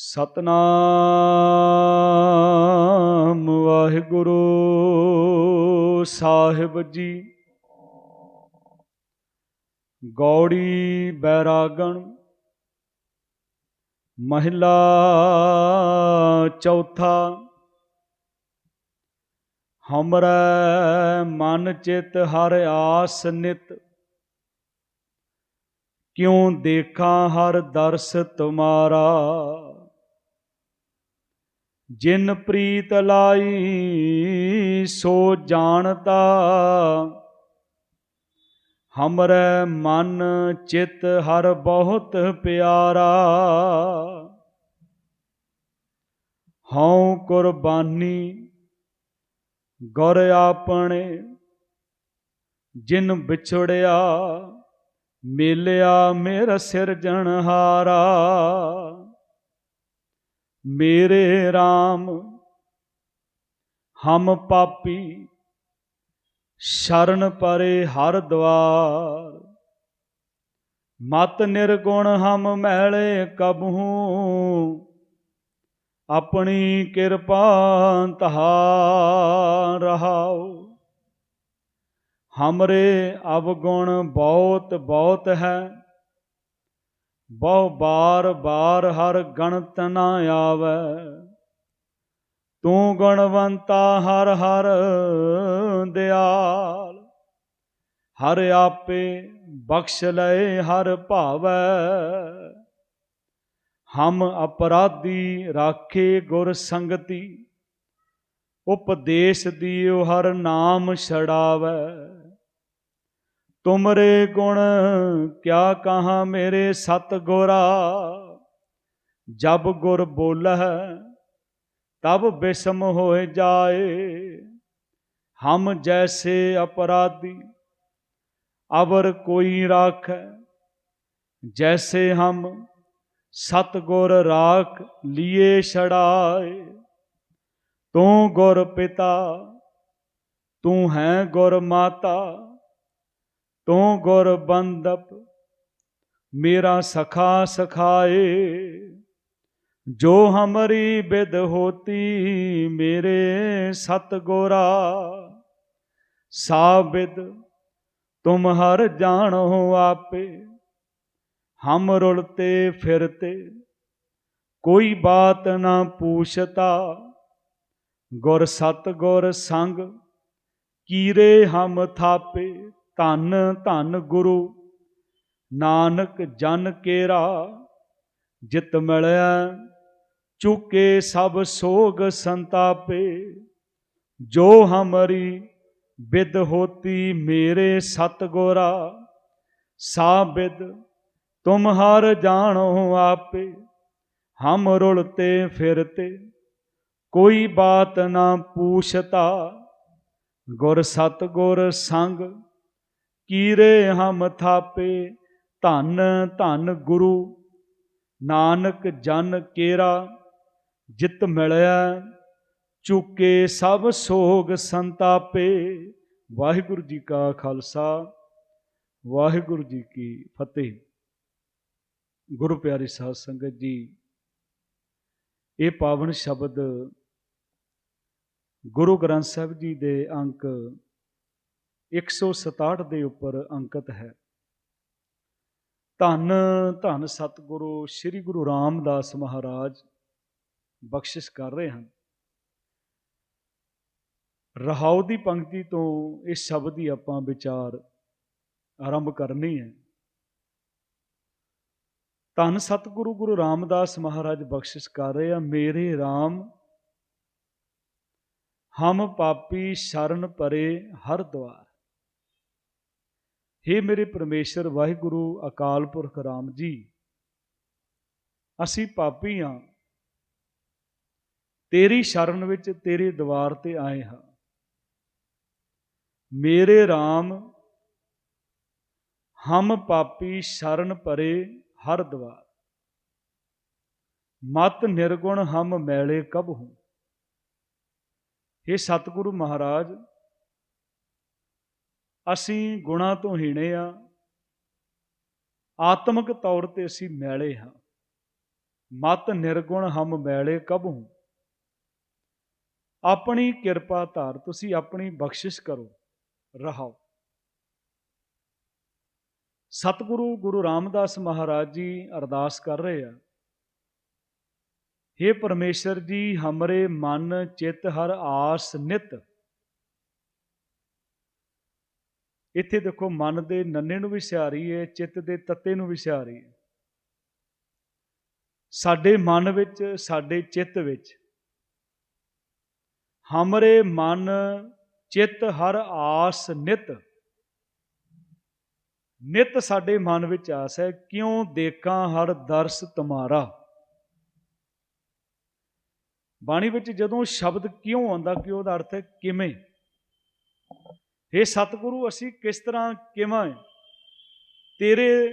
ਸਤਨਾਮ ਵਾਹਿਗੁਰੂ ਸਾਹਿਬ ਜੀ। ਗੌੜੀ ਬੈਰਾਗਣ, ਮਹਿਲਾ ਚੌਥਾ, ਹਮਰੈ ਮਨ ਚਿਤ ਹਰ ਆਸ ਨਿਤ। ਕਿਉ ਦੇਖਾਂ ਹਰ ਦਰਸ ਤੁਮਾਰਾ? ਜਿਨ ਪ੍ਰੀਤ ਲਾਈ, ਸੋ ਜਾਣਤਾ। ਹਮਰੇ ਮਨ ਚਿਤ ਹਰ ਬਹੁਤ ਪਿਆਰਾ। ਹਉ ਕੁਰਬਾਨੀ ਗੁਰ ਆਪਣੇ, ਜਿਨ ਵਿਛੜਿਆ, ਮੇਲਿਆ ਮੇਰਾ ਸਿਰਜਣਹਾਰਾ ਮੇਰੇ RAM ਹਮ ਪਾਪੀ, ਸ਼ਰਨ ਪਰੇ ਹਰ ਦਵਾਰ। ਮਤ ਨਿਰਗੁਣ ਹਮ ਮੈਲੇ ਕਬਹੂ, ਆਪਣੀ ਕਿਰਪਾ ਤਹਾ ਰਹਾਉ। ਹਮਰੇ ਅਵਗੁਣ ਬਹੁਤ ਬਹੁਤ ਹੈ। ਬਹੁ ਬਾਰ ਬਾਰ ਹਰ ਗਣਤ ਨਾ ਆਵੇ। ਤੂੰ ਗੁਣਵੰਤਾ ਹਰ ਹਰ ਦਿਆਲ। ਹਰ ਆਪੇ ਬਖਸ਼ ਲਏ ਹਰ ਭਾਵੈ। ਹਮ ਅਪਰਾਧੀ ਰਾਖੇ ਗੁਰ ਸੰਗਤੀ। ਉਪਦੇਸ਼ ਦਿਓ ਹਰ ਨਾਮ ਛੜਾਵੇ ਤੁਮਰੇ ਗੁਣ ਕਿਆ ਕਹਾ ਮੇਰੇ ਸਤ ਗੋਰਾ ਜਬ ਗੁਰ ਬੋਲਹਿ, ਤਬ ਬਿਸਮ ਹੋਏ ਜਾਏ। ਹਮ ਜੈਸੇ ਅਪਰਾਧੀ, ਅਵਰ ਕੋਈ ਰਾਖੈ। ਜੈਸੇ ਹਮ ਸਤ ਗੁਰ ਰਾਖ ਲੀਏ ਛੜਾਏ। ਤੂੰ ਗੁਰ ਪਿਤਾ, ਤੂੰ ਹੈ ਗੁਰ ਮਾਤਾ। ਤੂੰ ਗੁਰ ਬੰਦਪ, ਮੇਰਾ ਸਖਾ ਸਖਾਏ। ਜੋ ਹਮਰੀ ਬਿਦ ਹੋਤੀ, ਮੇਰੇ ਸਤ ਗੋਰਾ ਸਾਬਿਦ ਤੁਮ ਹਰ ਜਾਣੋ ਆਪੇ। ਹਮ ਰੁਲਤੇ ਫਿਰਤੇ, ਕੋਈ ਬਾਤ ਨਾ ਪੂਛਤਾ। ਗੁਰ ਸਤ ਗੁਰ ਸੰਗ, ਕੀਰੇ ਹਮ ਥਾਪੇ। ਧੰਨ ਧੰਨ ਗੁਰੂ ਨਾਨਕ ਜਨ ਕੇਰਾ, ਜਿਤ ਮਿਲਿਆ ਚੁਕੇ ਸਭ ਸੋਗ ਸੰਤਾਪੇ, ਜੋ ਹਮਰੀ ਬਿਦ ਹੋਤੀ ਮੇਰੇ ਸਤ ਗੋਰਾ ਸਾਬਿਦ ਤੁਮ ਹਰ ਜਾਣੋ ਆਪੇ, ਹਮ ਰੁਲਤੇ ਫਿਰਤੇ, ਕੋਈ ਬਾਤ ਨਾ ਪੂਛਤਾ, ਗੁਰ ਸਤ ਗੁਰ ਸੰਗ ਕੀਰੇ ਹਮ ਥਾਪੇ, ਧੰਨ ਧੰਨ ਗੁਰੂ, ਨਾਨਕ ਜਨ ਕੇਰਾ, ਜਿਤ ਮਿਲਿਆ ਚੁਕੇ ਸਭ ਸੋਗ ਸੰਤਾਪੇ। ਵਾਹਿਗੁਰੂ ਜੀ ਕਾ ਖਾਲਸਾ, ਵਾਹਿਗੁਰੂ ਜੀ ਕੀ ਫਤਿਹ। ਗੁਰੂ ਪਿਆਰੀ ਸਾਧ ਸੰਗਤ ਜੀ, ਇਹ ਪਾਵਨ ਸ਼ਬਦ ਗੁਰੂ ਗ੍ਰੰਥ ਸਾਹਿਬ ਜੀ ਦੇ ਅੰਕ 167 ਦੇ ਉੱਪਰ ਅੰਕਿਤ ਹੈ। ਧੰਨ ਧੰਨ ਸਤਿਗੁਰੂ, ਸ੍ਰੀ ਗੁਰੂ ਰਾਮਦਾਸ ਮਹਾਰਾਜ ਬਖਸ਼ਿਸ਼ ਕਰ ਰਹੇ ਹਨ। ਰਹਾਉ ਦੀ ਪੰਕਤੀ ਤੋਂ ਇਸ ਸ਼ਬਦ ਦੀ ਆਪਾਂ ਵਿਚਾਰ ਆਰੰਭ ਕਰਨੀ ਹੈ। ਧੰਨ ਸਤਿਗੁਰੂ, ਗੁਰੂ ਰਾਮਦਾਸ ਮਹਾਰਾਜ ਬਖਸ਼ਿਸ਼ ਕਰ ਰਹੇ ਆ। ਮੇਰੇ RAM ਹਮ ਪਾਪੀ ਸ਼ਰਨ ਪਰੇ ਹਰ ਦਵਾਰ हे ਮੇਰੇ ਪਰਮੇਸ਼ਰ, ਵਾਹਿਗੁਰੂ ਅਕਾਲ ਪੁਰਖ ਰਾਮ ਜੀ। ਅਸੀਂ ਪਾਪੀ ਹਾਂ ਤੇਰੀ ਸ਼ਰਨ ਵਿੱਚ ਤੇਰੇ ਦਵਾਰ ਤੇ ਆਏ ਹਾਂ। ਮੇਰੇ RAM ਹਮ ਪਾਪੀ ਸ਼ਰਨ ਪਰੇ ਹਰ ਦਵਾਰ। ਮਤ ਨਿਰਗੁਣ ਹਮ ਮੈਲੇ ਕਬ ਹੂੰ। ਇਹ ਸਤਿਗੁਰੂ ਮਹਾਰਾਜ ਅਸੀਂ ਗੁਣਾ ਤੋਂ ਹੀਣੇ ਆ। ਆਤਮਿਕ ਤੌਰ ਤੇ ਅਸੀਂ ਮੈਲੇ ਹਾਂ। ਮਤ ਨਿਰਗੁਣ ਹਮ ਮੈਲੇ ਕਬੂ ਆਪਣੀ ਕਿਰਪਾ ਧਾਰ ਤੁਸੀਂ ਆਪਣੀ ਬਖਸ਼ਿਸ਼ ਕਰੋ, ਰਹਾਓ। ਸਤਿਗੁਰੂ ਗੁਰੂ ਰਾਮਦਾਸ ਮਹਾਰਾਜ ਜੀ ਅਰਦਾਸ ਕਰ ਰਹੇ ਆ। हे ਪਰਮੇਸ਼ਰ ਜੀ, ਹਮਰੇ ਮਨ ਚਿਤ ਹਰ ਆਸ ਨਿਤ ਇੱਥੇ ਦੇਖੋ ਮਨ ਦੇ ਨੰਨੇ ਨੂੰ ਵੀ ਸਿਆਰੀ ਹੈ ਚਿੱਤ ਦੇ ਤੱਤੇ ਨੂੰ ਵੀ ਸਿਆਰੀ ਹੈ ਸਾਡੇ ਮਨ ਵਿੱਚ, ਸਾਡੇ ਚਿੱਤ ਵਿੱਚ ਹਮਰੇ ਮਨ, ਚਿੱਤ ਹਰ ਆਸ ਨਿਤ। ਨਿਤ ਸਾਡੇ ਮਨ ਵਿੱਚ ਆਸ ਹੈ, ਕਿਉਂ ਦੇਖਾਂ ਹਰ ਦਰਸ ਤੁਮਾਰਾ। ਬਾਣੀ ਵਿੱਚ ਜਦੋਂ ਸ਼ਬਦ ਕਿਉਂ ਆਉਂਦਾ, ਕਿ ਉਹਦਾ ਅਰਥ ਹੈ ਕਿਵੇਂ? हे ਸਤਿਗੁਰੂ, ਅਸੀਂ ਕਿਸ ਤਰ੍ਹਾਂ ਕਿਵੇਂ ਤੇਰੇ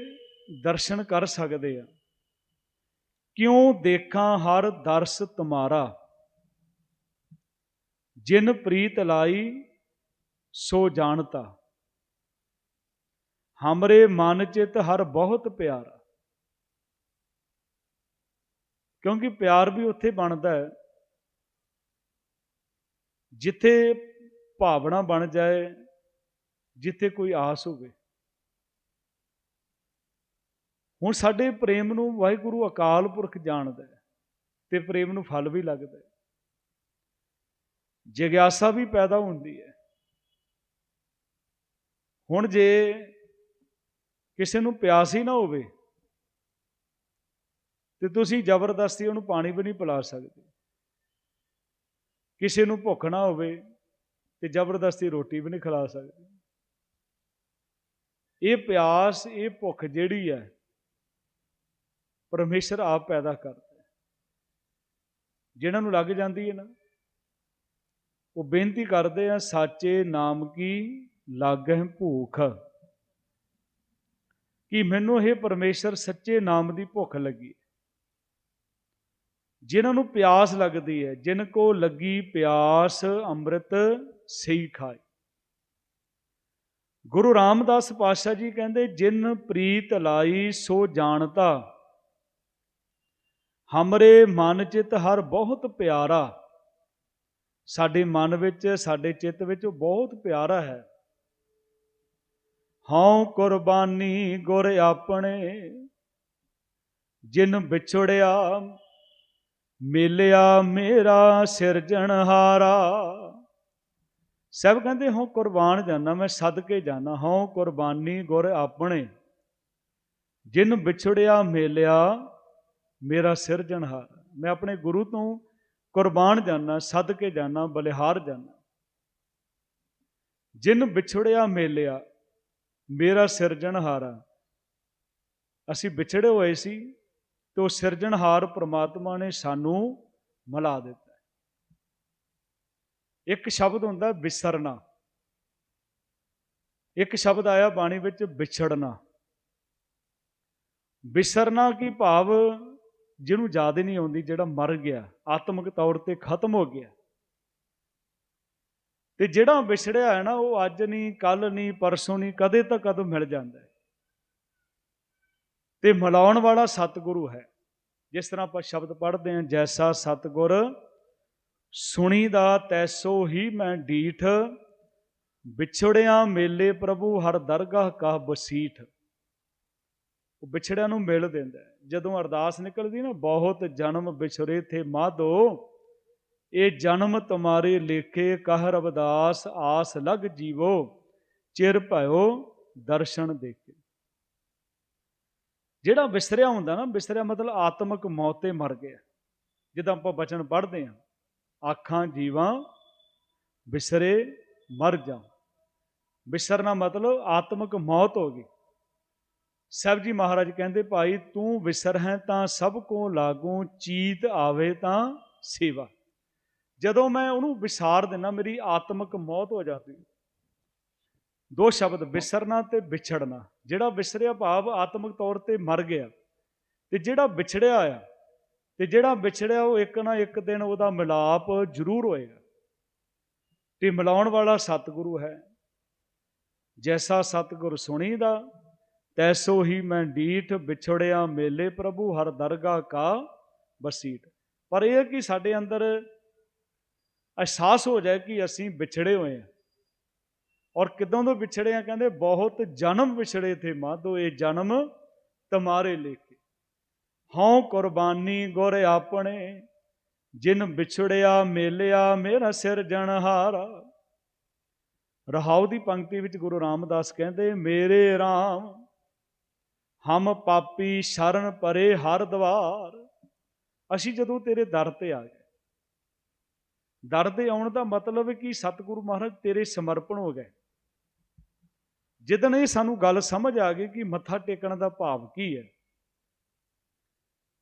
ਦਰਸ਼ਨ ਕਰ ਸਕਦੇ ਆ ਕਿਉਂ ਦੇਖਾਂ ਹਰ ਦਰਸ ਤੁਮਾਰਾ? ਜਿਨ ਪ੍ਰੀਤ ਲਾਈ, ਸੋ ਜਾਣਤਾ। ਹਮਰੇ ਮਨ ਚਿਤ ਹਰ ਬਹੁਤ ਪਿਆਰਾ। ਕਿਉਂਕਿ ਪਿਆਰ ਵੀ ਉੱਥੇ ਬਣਦਾ ਹੈ, ਜਿੱਥੇ ਭਾਵਨਾ ਬਣ ਜਾਏ ਜਿੱਥੇ ਕੋਈ ਆਸ ਹੋਵੇ। ਹੁਣ ਸਾਡੇ ਪ੍ਰੇਮ ਨੂੰ ਵਾਹਿਗੁਰੂ ਅਕਾਲ ਪੁਰਖ ਜਾਣਦਾ ਹੈ ਤੇ ਪ੍ਰੇਮ ਨੂੰ ਫਲ ਵੀ ਲੱਗਦਾ ਹੈ। ਜਿਗਿਆਸਾ ਵੀ ਪੈਦਾ ਹੁੰਦੀ ਹੈ। ਹੁਣ ਜੇ ਕਿਸੇ ਨੂੰ ਪਿਆਸ ਹੀ ਨਾ ਹੋਵੇ ਤੇ ਤੁਸੀਂ ਜ਼ਬਰਦਸਤੀ ਉਹਨੂੰ ਪਾਣੀ ਵੀ ਨਹੀਂ ਪਿਲਾ ਸਕਦੇ। ਕਿਸੇ ਨੂੰ ਭੁੱਖ ਨਾ ਹੋਵੇ ਤੇ ਜ਼ਬਰਦਸਤੀ ਰੋਟੀ ਵੀ ਨਹੀਂ ਖਿਲਾ ਸਕਦੇ। ਇਹ ਪਿਆਸ, ਇਹ ਭੁੱਖ ਜਿਹੜੀ ਹੈ, ਪਰਮੇਸ਼ਰ ਆਪ ਪੈਦਾ ਕਰਦਾ ਜਿਹਨਾਂ ਨੂੰ ਲੱਗ ਜਾਂਦੀ ਹੈ ਨਾ, ਉਹ ਬੇਨਤੀ ਕਰਦੇ ਆ, ਸਾਚੇ ਨਾਮ ਕੀ ਲਾਗਹਿ ਭੂਖ? ਕਿ ਮੈਨੂੰ ਇਹ ਪਰਮੇਸ਼ਰ ਸੱਚੇ ਨਾਮ ਦੀ ਭੁੱਖ ਲੱਗੀ ਜਿਨ੍ਹਾਂ ਨੂੰ ਪਿਆਸ ਲੱਗਦੀ ਹੈ, ਜਿਨ ਕੋ ਲੱਗੀ ਪਿਆਸ ਅੰਮ੍ਰਿਤ ਸਹੀ ਖਾਏ। ਗੁਰੂ ਰਾਮਦਾਸ ਪਾਤਸ਼ਾਹ ਜੀ ਕਹਿੰਦੇ, ਜਿਨ ਪ੍ਰੀਤ ਲਾਈ, ਸੋ ਜਾਣਤਾ। ਹਮਰੇ ਮਨ ਚਿਤ ਹਰ ਬਹੁਤ ਪਿਆਰਾ। ਸਾਡੇ ਮਨ ਵਿੱਚ, ਸਾਡੇ ਚਿੱਤ ਵਿੱਚ ਉਹ ਬਹੁਤ ਪਿਆਰਾ ਹੈ। ਹਉ ਕੁਰਬਾਨੀ ਗੁਰ ਆਪਣੇ, ਜਿਨ ਵਿਛੜਿਆ, ਮਿਲਿਆ ਮੇਰਾ ਸਿਰਜਣਹਾਰਾ। ਸਭ ਕਹਿੰਦੇ ਹਾਂ ਕੁਰਬਾਨ ਜਾਣਾ ਮੈਂ ਸਦਕੇ ਜਾਣਾ ਹਾਂ ਕੁਰਬਾਨੀ ਗੁਰ ਆਪਣੇ। ਜਿਨ ਵਿਛੜਿਆ, ਮੇਲਿਆ, ਮੇਰਾ ਸਿਰਜਣਹਾਰ ਮੈਂ ਆਪਣੇ ਗੁਰੂ ਤੋਂ ਕੁਰਬਾਨ ਜਾਣਾ ਸਦਕੇ ਜਾਣਾ ਬਲਿਹਾਰ ਜਾਣਾ ਜਿਨ ਵਿਛੜਿਆ, ਮੇਲਿਆ, ਮੇਰਾ ਸਿਰਜਣਹਾਰਾ ਅਸੀਂ ਵਿਛੜੇ ਹੋਏ ਸੀ ਤੇ ਉਹ ਸਿਰਜਣਹਾਰ ਪ੍ਰਮਾਤਮਾ ਨੇ ਸਾਨੂੰ ਮਿਲਾ ਦਿੱਤਾ। ਇੱਕ ਸ਼ਬਦ ਹੁੰਦਾ ਵਿਸਰਨਾ। ਇੱਕ ਸ਼ਬਦ ਆਇਆ ਬਾਣੀ ਵਿੱਚ ਵਿਛੜਨਾ। ਵਿਸਰਨਾ ਕੀ ਭਾਵ ਜਿਹਨੂੰ ਯਾਦ ਹੀ ਨਹੀਂ ਆਉਂਦੀ, ਜਿਹੜਾ ਮਰ ਗਿਆ, ਆਤਮਿਕ ਤੌਰ ਤੇ ਖਤਮ ਹੋ ਗਿਆ। ਤੇ ਜਿਹੜਾ ਵਿਛੜਿਆ ਹੈ ਨਾ, ਉਹ ਅੱਜ ਨਹੀਂ ਕੱਲ ਨਹੀਂ, ਪਰਸੋਂ ਨਹੀਂ, ਕਦੇ ਤਾਂ ਕਦੋਂ ਮਿਲ ਜਾਂਦਾ ਹੈ। ਤੇ ਮਿਲਾਉਣ ਵਾਲਾ ਸਤਿਗੁਰੂ ਹੈ। ਜਿਸ ਤਰ੍ਹਾਂ ਆਪਾਂ ਸ਼ਬਦ ਪੜ੍ਹਦੇ ਹਾਂ, ਜੈਸਾ ਸਤਿਗੁਰ ਸੁਣੀ ਦਾ ਤੈਸੋ ਹੀ ਮੈਂ ਡੀਠ, ਵਿਛੜਿਆ ਮੇਲੇ ਪ੍ਰਭੂ ਹਰ ਦਰਗਾਹ ਕਾ ਬਸੀਠ। ਉਹ ਵਿਛੜਿਆ ਨੂੰ ਮਿਲ ਦਿੰਦਾ ਜਦੋਂ ਅਰਦਾਸ ਨਿਕਲਦੀ ਨਾ, ਬਹੁਤ ਜਨਮ ਵਿਛੜੇ ਥੇ ਮਾਧੋ, ਇਹ ਜਨਮ ਤੁਮਾਰੇ ਲੇਖੇ ਕਹ ਰਬਦਾਸ ਆਸ ਲਗ ਜੀਵੋ, ਚਿਰ ਭਇਓ ਦਰਸ਼ਨ ਦੇਖੇ। ਜਿਹੜਾ ਵਿਸਰਿਆ ਹੁੰਦਾ ਨਾ ਵਿਸਰਿਆ ਮਤਲਬ ਆਤਮਿਕ ਮੌਤ ਤੇ ਮਰ ਗਿਆ। ਜਿੱਦਾਂ ਆਪਾਂ ਬਚਨ ਪੜ੍ਹਦੇ ਆਂ ਆਖਾਂ ਜੀਵਾਂ ਵਿਸਰੇ ਮਰ ਜਾ ਵਿਸਰਨਾ ਮਤਲਬ ਆਤਮਿਕ ਮੌਤ ਹੋ ਗਈ। ਸਭ ਜੀ ਮਹਾਰਾਜ ਕਹਿੰਦੇ, ਭਾਈ ਤੂੰ ਵਿਸਰ ਹੈ ਤਾਂ ਸਭ ਕੋ ਲਾਗੂ, ਚੀਤ ਆਵੇ ਤਾਂ ਸੇਵਾ। ਜਦੋਂ ਮੈਂ ਉਹਨੂੰ ਵਿਸਾਰ ਦਿੰਨਾ, ਮੇਰੀ ਆਤਮਿਕ ਮੌਤ ਹੋ ਜਾਂਦੀ। ਦੋ ਸ਼ਬਦ ਵਿਸਰਨਾ ਤੇ ਵਿਛੜਨਾ। ਜਿਹੜਾ ਵਿਸਰਿਆ ਭਾਵ ਆਤਮਿਕ ਤੌਰ ਤੇ ਮਰ ਗਿਆ ਤੇ ਜਿਹੜਾ ਵਿਛੜਿਆ ਆ ਤੇ ਜਿਹੜਾ ਵਿਛੜਿਆ ਉਹ ਇੱਕ ਨਾ ਇੱਕ ਦਿਨ ਉਹਦਾ ਮਿਲਾਪ ਜ਼ਰੂਰ ਹੋਏਗਾ। ਤੇ ਮਿਲਾਉਣ ਵਾਲਾ ਸਤਿਗੁਰੂ ਹੈ। ਜੈਸਾ ਸਤਿਗੁਰ ਸੁਣੀ ਦਾ ਤੈਸੋ ਹੀ ਮੈਂ ਡੀਠ ਵਿਛੜਿਆ ਮੇਲੇ ਪ੍ਰਭੂ, ਹਰ ਦਰਗਾਹ ਕਾ ਬਸੀਟ। ਪਰ ਇਹ ਹੈ ਕਿ ਸਾਡੇ ਅੰਦਰ ਅਹਿਸਾਸ ਹੋ ਜਾਏ ਕਿ ਅਸੀਂ ਵਿਛੜੇ ਹੋਏ ਹਾਂ। ਔਰ ਕਿਦੋਂ ਤੋਂ ਵਿਛੜੇ ਆ ਕਹਿੰਦੇ ਬਹੁਤ ਜਨਮ ਵਿਛੜੇ ਥੇ ਮਾਧੋ, ਇਹ ਜਨਮ ਤੁਮਾਰੇ ਲੇਖੇ। ਹਉ ਕੁਰਬਾਨੀ ਗੁਰ ਆਪਣੇ, ਜਿਨ ਵਿਛੜਿਆ ਮੇਲਿਆ ਮੇਰਾ ਸਿਰ ਜਣਹਾਰਾ। ਰਹਾਉ ਦੀ ਪੰਕਤੀ ਵਿੱਚ ਗੁਰੂ ਰਾਮਦਾਸ ਕਹਿੰਦੇ, ਮੇਰੇ RAM ਹਮ ਪਾਪੀ ਸ਼ਰਨ ਪਰੇ ਹਰ ਦਵਾਰ। ਅਸੀਂ ਜਦੋਂ ਤੇਰੇ ਦਰ ਤੇ ਆ ਗਏ, ਦਰ ਤੇ ਆਉਣ ਦਾ ਮਤਲਬ ਹੈ ਕਿ ਸਤਿਗੁਰੂ ਮਹਾਰਾਜ ਤੇਰੇ ਸਮਰਪਣ ਹੋ ਗਏ। ਜਿੱਦਣ ਇਹ ਸਾਨੂੰ ਗੱਲ ਸਮਝ ਆ ਗਈ ਕਿ ਮੱਥਾ ਟੇਕਣ ਦਾ ਭਾਵ ਕੀ ਹੈ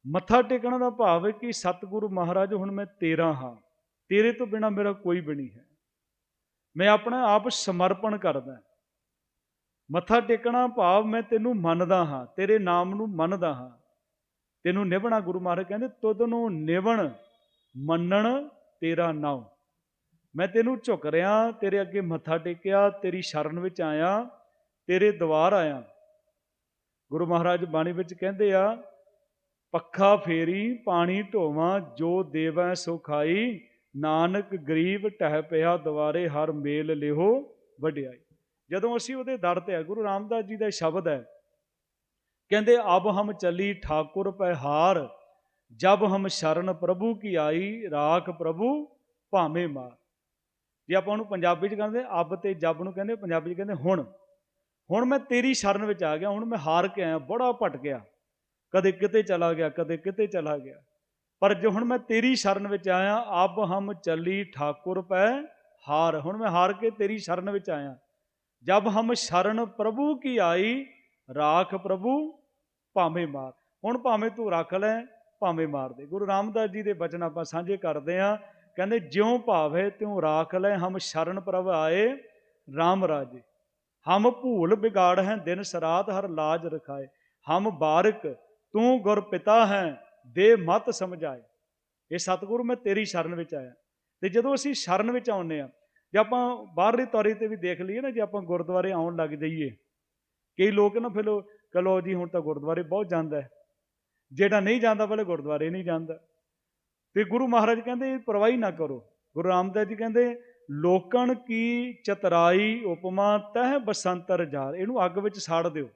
ਮੱਥਾ ਟੇਕਣ ਦਾ ਭਾਵ ਹੈ ਕਿ ਸਤਿਗੁਰੂ ਮਹਾਰਾਜ, ਹੁਣ ਮੈਂ ਤੇਰਾ ਹਾਂ। ਤੇਰੇ ਤੋਂ ਬਿਨਾ ਮੇਰਾ ਕੋਈ ਵੀ ਨਹੀਂ ਹੈ। ਮੈਂ ਆਪਣਾ ਆਪ ਸਮਰਪਣ ਕਰਦਾ ਮੱਥਾ ਟੇਕਣਾ ਭਾਵ ਮੈਂ ਤੈਨੂੰ ਮੰਨਦਾ ਹਾਂ। ਤੇਰੇ ਨਾਮ ਨੂੰ ਮੰਨਦਾ ਹਾਂ। ਤੈਨੂੰ ਨਿਭਣਾ, ਗੁਰੂ ਮਹਾਰਾਜ ਕਹਿੰਦੇ, ਤੁਧ ਨੂੰ ਨਿਵਣ ਮੰਨਣ ਤੇਰਾ ਨਾਮ ਮੈਂ ਤੈਨੂੰ ਝੁਕ ਰਿਆਂ ਤੇਰੇ ਅੱਗੇ ਮੱਥਾ ਟੇਕਿਆ, ਤੇਰੀ ਸ਼ਰਨ ਵਿੱਚ ਆਇਆ, ਤੇਰੇ ਦਵਾਰ ਆਇਆ। ਗੁਰੂ ਮਹਾਰਾਜ ਬਾਣੀ ਵਿੱਚ ਕਹਿੰਦੇ ਆ ਪੱਖਾ ਫੇਰੀ, ਪਾਣੀ ਢੋਵਾਂ, ਜੋ ਦੇਵੈ ਸੋ ਖਾਈ। ਨਾਨਕ ਗਰੀਬ ਟਹਿ ਪਿਆ, ਦੁਆਰੇ ਹਰ ਮੇਲ ਲਿਹੋ, ਵਡਿਆਈ। ਜਦੋਂ ਅਸੀਂ ਉਹਦੇ ਦਰ ਤੇ ਆ ਗੁਰੂ ਰਾਮਦਾਸ ਜੀ ਦਾ ਸ਼ਬਦ ਹੈ, ਕਹਿੰਦੇ, ਅਬ ਹਮ ਚੱਲੀ ਠਾਕੁਰ ਪੈ ਜਬ ਹਮ ਸ਼ਰਨ ਪ੍ਰਭੂ ਕੀ ਆਈ, ਰਾਖ ਪ੍ਰਭੂ ਭਾਵੇਂ ਮਾਰ। ਜੇ ਆਪਾਂ ਉਹਨੂੰ ਪੰਜਾਬੀ ਚ ਕਹਿੰਦੇ, ਅਬ ਤੇ ਜਬ ਨੂੰ ਕਹਿੰਦੇ, ਪੰਜਾਬੀ ਚ ਕਹਿੰਦੇ, ਹੁਣ। ਹੁਣ ਮੈਂ ਤੇਰੀ ਸ਼ਰਨ ਵਿੱਚ ਆ ਗਿਆ, ਹੁਣ ਮੈਂ ਹਾਰ ਕੇ ਆਇਆ, ਬੜਾ ਭਟ ਗਿਆ ਕਦੇ ਕਿਤੇ ਚਲਾ ਗਿਆ, ਕਦੇ ਕਿਤੇ ਚਲਾ ਗਿਆ। ਪਰ ਜੋ ਹੁਣ ਮੈਂ ਤੇਰੀ ਸ਼ਰਨ ਵਿੱਚ ਆਇਆ ਅਬ ਹਮ ਚੱਲੀ ਠਾਕੁਰ ਪੈ ਹਾਰ। ਹੁਣ ਮੈਂ ਹਾਰ ਕੇ ਤੇਰੀ ਸ਼ਰਨ ਵਿੱਚ ਆਇਆ। ਜਬ ਹਮ ਸ਼ਰਨ ਪ੍ਰਭੂ ਕੀ ਆਈ, ਰਾਖ ਪ੍ਰਭੂ ਭਾਵੇਂ ਮਾਰ। ਹੁਣ ਭਾਵੇਂ ਤੂੰ ਰੱਖ ਲੈ, ਭਾਵੇਂ ਮਾਰ ਦੇ। ਗੁਰੂ ਰਾਮਦਾਸ ਜੀ ਦੇ ਬਚਨ ਆਪਾਂ ਸਾਂਝੇ ਕਰਦੇ ਆਂ ਕਹਿੰਦੇ, ਜਿਉਂ ਭਾਵੇ ਤਿਉਂ ਰਾਖ ਲੈ, ਹਮ ਸ਼ਰਨ ਪ੍ਰਭ ਆਏ RAM ਰਾਜੇ। ਹਮ ਭੂਲ ਬਿਗਾੜ ਹੈ ਦਿਨ ਸਰਾਤ, ਹਰ ਲਾਜ ਰਖਾਏ। ਹਮ ਬਾਰਕ ਤੂੰ ਗੁਰ ਪਿਤਾ ਹੈ, ਦੇ ਮਤ ਸਮਝਾਏ। ਇਹ ਸਤਿਗੁਰੂ ਮੈਂ ਤੇਰੀ ਸ਼ਰਨ ਵਿੱਚ ਆਇਆ। ਤੇ ਜਦੋਂ ਅਸੀਂ ਸ਼ਰਨ ਵਿੱਚ ਆਉਂਦੇ ਆ ਜੇ ਆਪਾਂ ਬਾਹਰਲੀ ਤੌਰੀ ਤੇ ਵੀ ਦੇਖ ਲਈਏ ਨਾ, ਜੇ ਆਪਾਂ ਗੁਰਦੁਆਰੇ ਆਉਣ ਲੱਗ ਜਾਈਏ, ਕਈ ਲੋਕ ਨਾ ਫਿਰ ਕਹੋ ਜੀ ਹੁਣ ਤਾਂ ਗੁਰਦੁਆਰੇ ਬਹੁਤ ਜਾਂਦਾ ਹੈ। ਜਿਹੜਾ ਨਹੀਂ ਜਾਂਦਾ ਪਹਿਲੇ ਗੁਰਦੁਆਰੇ ਨਹੀਂ ਜਾਂਦਾ। ਤੇ ਗੁਰੂ ਮਹਾਰਾਜ ਕਹਿੰਦੇ ਪਰਵਾਹੀ ਨਾ ਕਰੋ। ਗੁਰੂ ਰਾਮਦਾਸ ਜੀ ਕਹਿੰਦੇ, ਲੋਕਣ ਕੀ ਚਤਰਾਈ ਉਪਮਾ ਤਹ ਬਸੰਤਰ ਜਾਰ ਇਹਨੂੰ ਅੱਗ ਵਿੱਚ ਸਾੜ ਦਿਓ।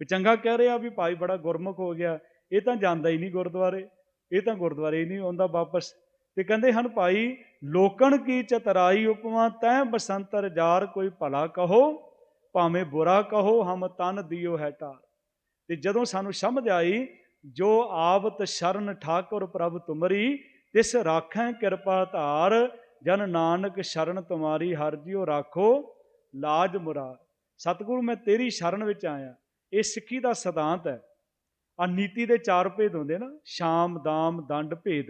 ਵੀ ਚੰਗਾ ਕਹਿ ਰਿਹਾ ਵੀ ਭਾਈ ਬੜਾ ਗੁਰਮੁਖ ਹੋ ਗਿਆ, ਇਹ ਤਾਂ ਜਾਂਦਾ ਹੀ ਨਹੀਂ ਗੁਰਦੁਆਰੇ, ਇਹ ਤਾਂ ਗੁਰਦੁਆਰੇ ਹੀ ਨਹੀਂ ਆਉਂਦਾ ਵਾਪਸ। ਤੇ ਕਹਿੰਦੇ ਹਨ, ਭਾਈ, ਲੋਕਣ ਕੀ ਚਤਰਾਈ ਉਪਮਾ, ਤੈ ਬਸੰਤਰ ਜਾਰ ਕੋਈ ਭਲਾ ਕਹੋ, ਭਾਵੇਂ ਬੁਰਾ ਕਹੋ, ਹਮ ਤਨ ਦਿਓ ਹੈ ਟਾਰ। ਤੇ ਜਦੋਂ ਸਾਨੂੰ ਸਮਝ ਆਈ, ਜੋ ਆਵਤ ਸ਼ਰਨ ਠਾਕੁਰ ਪ੍ਰਭ ਤੁਮਰੀ, ਤਿਸ ਰਾਖੈ ਕਿਰਪਾ ਧਾਰ, ਜਨ ਨਾਨਕ ਸ਼ਰਨ ਤੁਮਾਰੀ ਹਰ ਜਿਉ ਰਾਖੋ, ਲਾਜ ਮੁਰਾ ਸਤਿਗੁਰੂ, ਮੈਂ ਤੇਰੀ ਸ਼ਰਨ ਵਿੱਚ ਆਇਆ। ਇਹ ਸਿੱਖੀ ਦਾ ਸਿਧਾਂਤ ਹੈ। ਆ ਨੀਤੀ ਦੇ ਚਾਰ ਭੇਦ ਹੁੰਦੇ ਨਾ, ਸ਼ਾਮ, ਦਾਮ, ਦੰਡ, ਭੇਦ।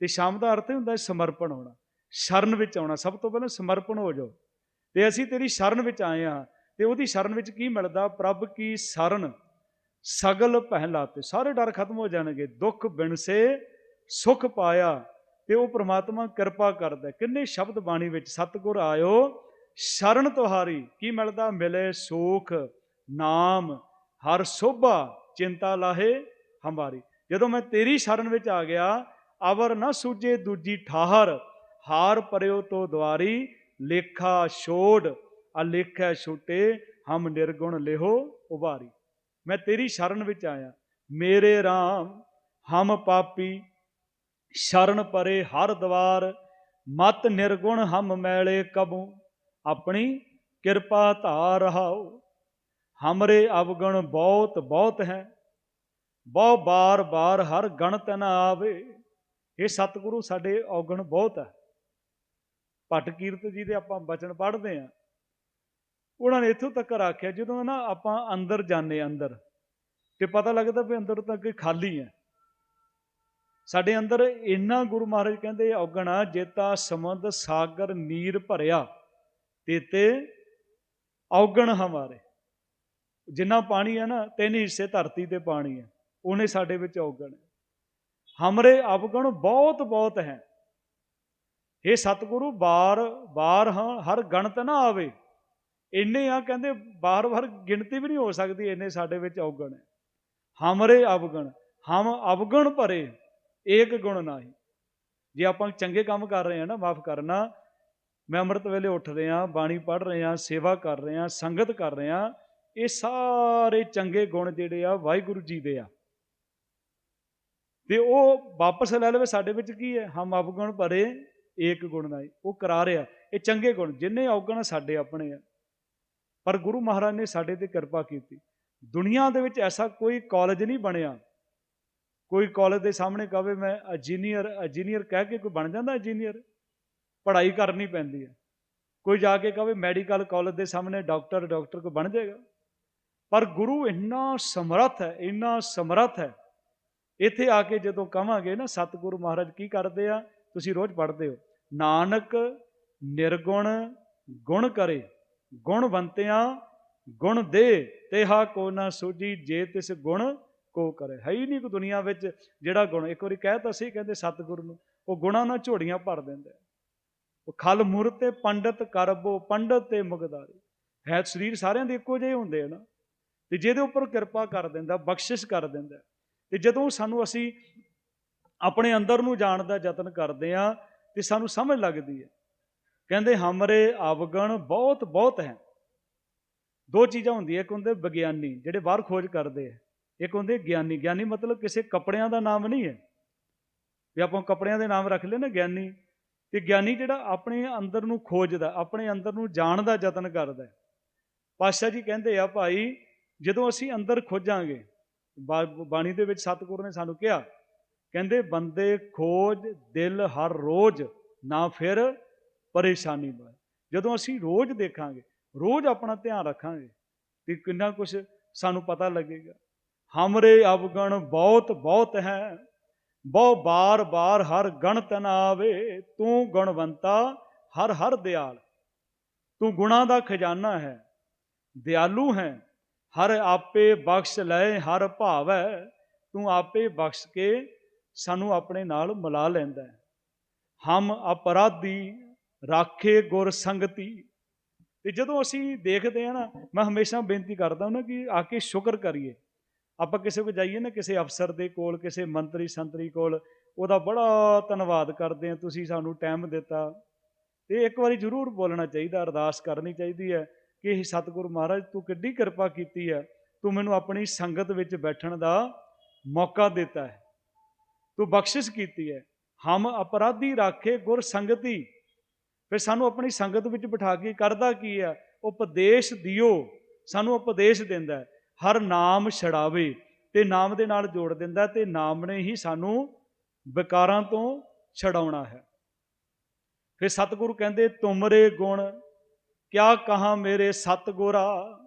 ਤੇ ਸ਼ਾਮ ਦਾ ਅਰਥ ਹੁੰਦਾ ਸਮਰਪਣ ਹੋਣਾ। ਸ਼ਰਨ ਵਿੱਚ ਆਉਣਾ, ਸਭ ਤੋਂ ਪਹਿਲਾਂ ਸਮਰਪਣ ਹੋ ਜਾਓ। ਤੇ ਅਸੀਂ ਤੇਰੀ ਸ਼ਰਨ ਵਿੱਚ ਆਏ ਹਾਂ, ਤੇ ਉਹਦੀ ਸ਼ਰਨ ਵਿੱਚ ਕੀ ਮਿਲਦਾ? ਪ੍ਰਭ ਕੀ ਸ਼ਰਨ? ਸਗਲ ਪਹਿਲਾਤੇ। ਸਾਰੇ ਡਰ ਖਤਮ ਹੋ ਜਾਣਗੇ। ਦੁੱਖ ਬਿਨਸੇ, ਸੁਖ ਪਾਇਆ। ਤੇ ਉਹ ਪ੍ਰਮਾਤਮਾ ਕਿਰਪਾ ਕਰਦਾ ਕਿੰਨੇ ਸ਼ਬਦ ਬਾਣੀ ਵਿੱਚ ਸਤਿਗੁਰ ਆਇਓ, ਸ਼ਰਨ ਤੁਹਾਰੀ, ਕੀ ਮਿਲਦਾ? ਮਿਲੇ ਸੁਖ। ਨਾਮ ਹਰ ਸੋਭਾ ਚਿੰਤਾ ਲਾਹੇ ਹਮਾਰੀ ਜਦੋਂ ਮੈਂ ਤੇਰੀ ਸ਼ਰਨ ਵਿੱਚ ਆ ਗਿਆ, ਅਵਰ ਨਾ ਸੂਜੇ ਦੂਜੀ ਠਾਹਰ, ਹਾਰ ਪਰਿਓ ਤੋ ਦੁਆਰੀ ਲੇਖਾ ਛੋੜ, ਅਲੇਖੈ ਛੁਟੇ, ਹਮ ਨਿਰਗੁਣ ਲਿਹੋ ਉਭਾਰੀ। ਮੈਂ ਤੇਰੀ ਸ਼ਰਨ ਵਿੱਚ ਆਇਆ, ਮੇਰੇ RAM ਹਮ ਪਾਪੀ, ਸ਼ਰਨ ਪਰੇ ਹਰ ਦਵਾਰ, ਮਤ ਨਿਰਗੁਣ ਹਮ ਮੈਲੇ ਕਬੂ। ਆਪਣੀ ਕਿਰਪਾ ਧਾਰ ਰਹਾਓ ਹਮਰੇ ਅਵਗਣ ਬਹੁਤ ਬਹੁਤ ਹੈ। ਬਹੁ ਬਾਰ ਬਾਰ ਹਰ ਗਣ ਨਾ ਆਵੇ। ਇਹ ਸਤਿਗੁਰੂ, ਸਾਡੇ ਔਗਣ ਬਹੁਤ ਹੈ। ਭੱਟ ਕੀਰਤ ਜੀ ਦੇ ਆਪਾਂ ਬਚਨ ਪੜ੍ਹਦੇ ਆ ਉਹਨਾਂ ਨੇ ਇੱਥੋਂ ਤੱਕ ਆਖਿਆ, ਜਦੋਂ ਨਾ ਆਪਾਂ ਅੰਦਰ ਜਾਂਦੇ ਅੰਦਰ, ਤੇ ਪਤਾ ਲੱਗਦਾ ਵੀ ਅੰਦਰ ਤਾਂ ਕਿ ਖਾਲੀ ਹੈ। ਸਾਡੇ ਅੰਦਰ ਇੰਨਾ ਗੁਰੂ ਮਹਾਰਾਜ ਕਹਿੰਦੇ, ਔਗਣਾ ਜੇਤਾ ਸਮੁੰਦ ਸਾਗਰ ਨੀਰ ਭਰਿਆ ਤੇਤੇ ਔਗਣ ਹਮਾਰੇ। ਜਿੰਨਾ ਪਾਣੀ ਹੈ ਨਾ, ਤਿੰਨ ਹਿੱਸੇ ਧਰਤੀ ਤੇ ਪਾਣੀ ਹੈ। ਉਹਨੇ ਸਾਡੇ ਵਿੱਚ ਔਗਣ। ਹੈ ਹਮਰੇ ਅਵਗਣ ਬਹੁਤ ਬਹੁਤ ਹੈ। ਇਹ ਸਤਿਗੁਰੂ, ਬਾਰ ਬਾਰ ਹਰ ਗਣਤ ਨਾ ਆਵੇ। ਇੰਨੇ ਆ ਕਹਿੰਦੇ ਬਾਰ-ਬਾਰ ਗਿਣਤੀ ਵੀ ਨਹੀਂ ਹੋ ਸਕਦੀ, ਇੰਨੇ ਸਾਡੇ ਵਿੱਚ ਔਗਣ ਹੈ। ਹਮਰੇ ਅਵਗਣ, ਹਮ ਅਵਗਣ ਭਰੇ, ਏਕ ਗੁਣ ਨਾਹੀ। ਜੇ ਆਪਾਂ ਚੰਗੇ ਕੰਮ ਕਰ ਰਹੇ ਹਾਂ ਨਾ, ਮਾਫ ਕਰਨਾ। ਮੈਂ ਅੰਮ੍ਰਿਤ ਵੇਲੇ ਉੱਠ ਰਿਹਾ, ਬਾਣੀ ਪੜ੍ਹ ਰਿਹਾ, ਸੇਵਾ ਕਰ ਰਿਹਾ, ਸੰਗਤ ਕਰ ਰਿਹਾ। ਇਹ ਸਾਰੇ ਚੰਗੇ ਗੁਣ ਜਿਹੜੇ ਆ ਵਾਹਿਗੁਰੂ ਜੀ ਦੇ ਆ। ਤੇ ਉਹ ਵਾਪਸ ਲੈ ਲਵੇ ਸਾਡੇ ਵਿੱਚ ਕੀ ਹੈ? ਹਮ ਅਵਗੁਣ ਭਰੇ ਏਕ ਗੁਣ ਨਾਹੀ। ਉਹ ਕਰਾ ਰਿਹਾ। ਇਹ ਚੰਗੇ ਗੁਣ, ਜਿੰਨੇ ਔਗਣ ਸਾਡੇ ਆਪਣੇ ਆ। ਪਰ ਗੁਰੂ ਮਹਾਰਾਜ ਨੇ ਸਾਡੇ ਤੇ ਕਿਰਪਾ ਕੀਤੀ। ਦੁਨੀਆ ਦੇ ਵਿੱਚ ਐਸਾ ਕੋਈ ਕਾਲਜ ਨਹੀਂ ਬਣਿਆ। ਕੋਈ ਕਾਲਜ ਦੇ ਸਾਹਮਣੇ ਕਹੇ ਮੈਂ ਇੰਜੀਨੀਅਰ ਇੰਜੀਨੀਅਰ ਕਹਿ ਕੇ ਕੋਈ ਬਣ ਜਾਂਦਾ ਇੰਜੀਨੀਅਰ ਪੜ੍ਹਾਈ ਕਰਨੀ ਪੈਂਦੀ ਹੈ। ਕੋਈ ਜਾ ਕੇ ਕਹੇ ਮੈਡੀਕਲ ਕਾਲਜ ਦੇ ਸਾਹਮਣੇ ਡਾਕਟਰ ਡਾਕਟਰ ਕੋ ਬਣ ਜਾਏਗਾ? ਪਰ ਗੁਰੂ ਇੰਨਾ ਸਮਰੱਥ ਹੈ, ਇੰਨਾ ਸਮਰੱਥ ਹੈ। ਇੱਥੇ ਆ ਕੇ ਜਦੋਂ ਕਵਾਂਗੇ ਨਾ, ਸਤਿਗੁਰੂ ਮਹਾਰਾਜ ਕੀ ਕਰਦੇ ਆ? ਤੁਸੀਂ ਰੋਜ਼ ਪੜ੍ਹਦੇ ਹੋ, ਨਾਨਕ ਨਿਰਗੁਣ ਗੁਣ ਕਰੇ, ਗੁਣ ਬੰਤਿਆਂ ਗੁਣ ਦੇ, ਤੇਹਾ ਕੋ ਨਾ ਸੂਜੀ ਜੇ ਤਿਸ ਗੁਣ ਕੋ ਕਰੇ। ਹੈ ਹੀ ਨਹੀਂ ਕੋ ਦੁਨੀਆ ਵਿੱਚ ਜਿਹੜਾ ਗੁਣ, ਇੱਕ ਵਾਰੀ ਕਹਿ ਤਾਂ ਸੀ ਕਹਿੰਦੇ ਸਤਿਗੁਰੂ ਨੂੰ, ਉਹ ਗੁਣਾਂ ਨਾਲ ਝੋੜੀਆਂ ਭਰ ਦਿੰਦੇ ਉਹ ਖਲ ਮੁਰ ਤੇ ਪੰਡਤ ਕਰਬੋ ਪੰਡਤ ਤੇ ਮੁਗਦਾਰੀ ਹੈ, ਸਰੀਰ ਸਾਰਿਆਂ ਦੇ ਇੱਕੋ ਜਿਹੇ ਹੁੰਦੇ ਆ ਨਾ। ਤੇ ਜਿਹਦੇ ਉੱਪਰ ਕਿਰਪਾ ਕਰ ਦਿੰਦਾ, ਬਖਸ਼ਿਸ਼ ਕਰ ਦਿੰਦਾ ਤੇ ਜਦੋਂ ਸਾਨੂੰ ਅਸੀਂ ਆਪਣੇ ਅੰਦਰ ਨੂੰ ਜਾਣ ਦਾ ਯਤਨ ਕਰਦੇ ਆ ਤੇ ਸਾਨੂੰ ਸਮਝ ਲੱਗਦੀ ਹੈ। ਕਹਿੰਦੇ, ਹਮਰੇ ਅਵਗਣ ਬਹੁਤ ਬਹੁਤ ਹੈ। ਦੋ ਚੀਜ਼ਾਂ ਹੁੰਦੀਆਂ, ਇੱਕ ਹੁੰਦੇ ਵਿਗਿਆਨੀ, ਜਿਹੜੇ ਬਾਹਰ ਖੋਜ ਕਰਦੇ ਆ। ਇੱਕ ਹੁੰਦੇ ਗਿਆਨੀ। ਗਿਆਨੀ ਮਤਲਬ ਕਿਸੇ ਕੱਪੜਿਆਂ ਦਾ ਨਾਮ ਨਹੀਂ ਹੈ। ਵੀ ਆਪਾਂ ਕੱਪੜਿਆਂ ਦੇ ਨਾਮ ਰੱਖ ਲਏ ਨਾ ਗਿਆਨੀ। ਤੇ ਗਿਆਨੀ ਜਿਹੜਾ ਆਪਣੇ ਅੰਦਰ ਨੂੰ ਖੋਜਦਾ, ਆਪਣੇ ਅੰਦਰ ਨੂੰ ਜਾਣ ਦਾ ਯਤਨ ਕਰਦਾ ਪਾਤਸ਼ਾਹ ਜੀ ਕਹਿੰਦੇ ਆ, ਭਾਈ ਜਦੋਂ ਅਸੀਂ ਅੰਦਰ ਖੋਜਾਂਗੇ ਬਾਣੀ ਦੇ ਵਿੱਚ ਸਤਿਗੁਰ ਨੇ ਸਾਨੂੰ ਕਿਹਾ, ਕਹਿੰਦੇ ਬੰਦੇ ਖੋਜ ਦਿਲ ਹਰ ਰੋਜ਼, ਨਾ ਫਿਰ ਪਰੇਸ਼ਾਨੀ ਬਾਏ ਜਦੋਂ ਅਸੀਂ ਰੋਜ਼ ਦੇਖਾਂਗੇ, ਰੋਜ਼ ਆਪਣਾ ਧਿਆਨ ਰੱਖਾਂਗੇ, ਤੇ ਕਿੰਨਾ ਕੁਝ ਸਾਨੂੰ ਪਤਾ ਲੱਗੇਗਾ। ਹਮਰੇ ਅਵਗਣ ਬਹੁਤ ਬਹੁਤ ਹੈ, ਬਹੁ ਬਾਰ ਬਾਰ ਹਰ ਗਣ ਨਾ ਆਵੇ, ਤੂੰ ਗੁਣਵੰਤਾ ਹਰ ਹਰ ਦਿਆਲ। ਤੂੰ ਗੁਣਾ ਦਾ ਖਜ਼ਾਨਾ ਹੈ, ਦਿਆਲੂ ਹੈ ਹਰ ਆਪੇ ਬਖਸ਼ ਲੈ, ਹਰ ਭਾਵੈ, ਤੂੰ ਆਪੇ ਬਖਸ਼ ਕੇ ਸਾਨੂੰ ਆਪਣੇ ਨਾਲ ਮਿਲਾ ਲੈਂਦਾ ਹੈ। ਹਮ ਅਪਰਾਧੀ ਰਾਖੇ ਗੁਰ ਸੰਗਤੀ। ਤੇ ਜਦੋਂ ਅਸੀਂ ਦੇਖਦੇ ਆ ਨਾ, ਮੈਂ ਹਮੇਸ਼ਾ ਬੇਨਤੀ ਕਰਦਾ ਹਾਂ ਕਿ ਆ ਕੇ ਸ਼ੁਕਰ ਕਰੀਏ। ਆਪਾਂ ਕਿਸੇ ਕੋਲ ਜਾਈਏ ਨਾ, ਕਿਸੇ ਅਫਸਰ ਦੇ ਕੋਲ, ਕਿਸੇ ਮੰਤਰੀ ਸੰਤਰੀ ਕੋਲ, ਉਹਦਾ ਬੜਾ ਧੰਨਵਾਦ ਕਰਦੇ ਆ ਤੁਸੀਂ ਸਾਨੂੰ ਟਾਈਮ ਦਿੱਤਾ। ਤੇ ਇੱਕ ਵਾਰੀ ਜ਼ਰੂਰ ਬੋਲਣਾ ਚਾਹੀਦਾ, ਅਰਦਾਸ ਕਰਨੀ ਚਾਹੀਦੀ ਹੈ। ਕਿ ਇਹ ਸਤਿਗੁਰੂ ਮਹਾਰਾਜ, ਤੂੰ ਕਿੱਡੀ ਕਿਰਪਾ ਕੀਤੀ ਹੈ। ਤੂੰ ਮੈਨੂੰ ਆਪਣੀ ਸੰਗਤ ਵਿੱਚ ਬੈਠਣ ਦਾ ਮੌਕਾ ਦਿੱਤਾ ਹੈ। ਤੂੰ ਬਖਸ਼ਿਸ਼ ਕੀਤੀ ਹੈ। ਹਮ ਅਪਰਾਧੀ ਰਾਖੇ ਗੁਰ ਸੰਗਤੀ। ਫਿਰ ਸਾਨੂੰ ਆਪਣੀ ਸੰਗਤ ਵਿੱਚ ਬਿਠਾ ਕੇ ਕਰਦਾ ਕੀ ਹੈ? ਉਪਦੇਸ਼ ਦਿਓ। ਸਾਨੂੰ ਉਪਦੇਸ਼ ਦਿੰਦਾ ਹਰ ਨਾਮ ਛੜਾਵੇ ਤੇ ਨਾਮ ਦੇ ਨਾਲ ਜੋੜ ਦਿੰਦਾ ਤੇ ਨਾਮ ਨੇ ਹੀ ਸਾਨੂੰ ਵਿਕਾਰਾਂ ਤੋਂ ਛਡਾਉਣਾ ਹੈ। ਫਿਰ ਸਤਿਗੁਰੂ ਕਹਿੰਦੇ, ਤੁਮਰੇ ਗੁਣ ਕਿਆ ਕਹਾ ਮੇਰੇ ਸਤਗੁਰਾ?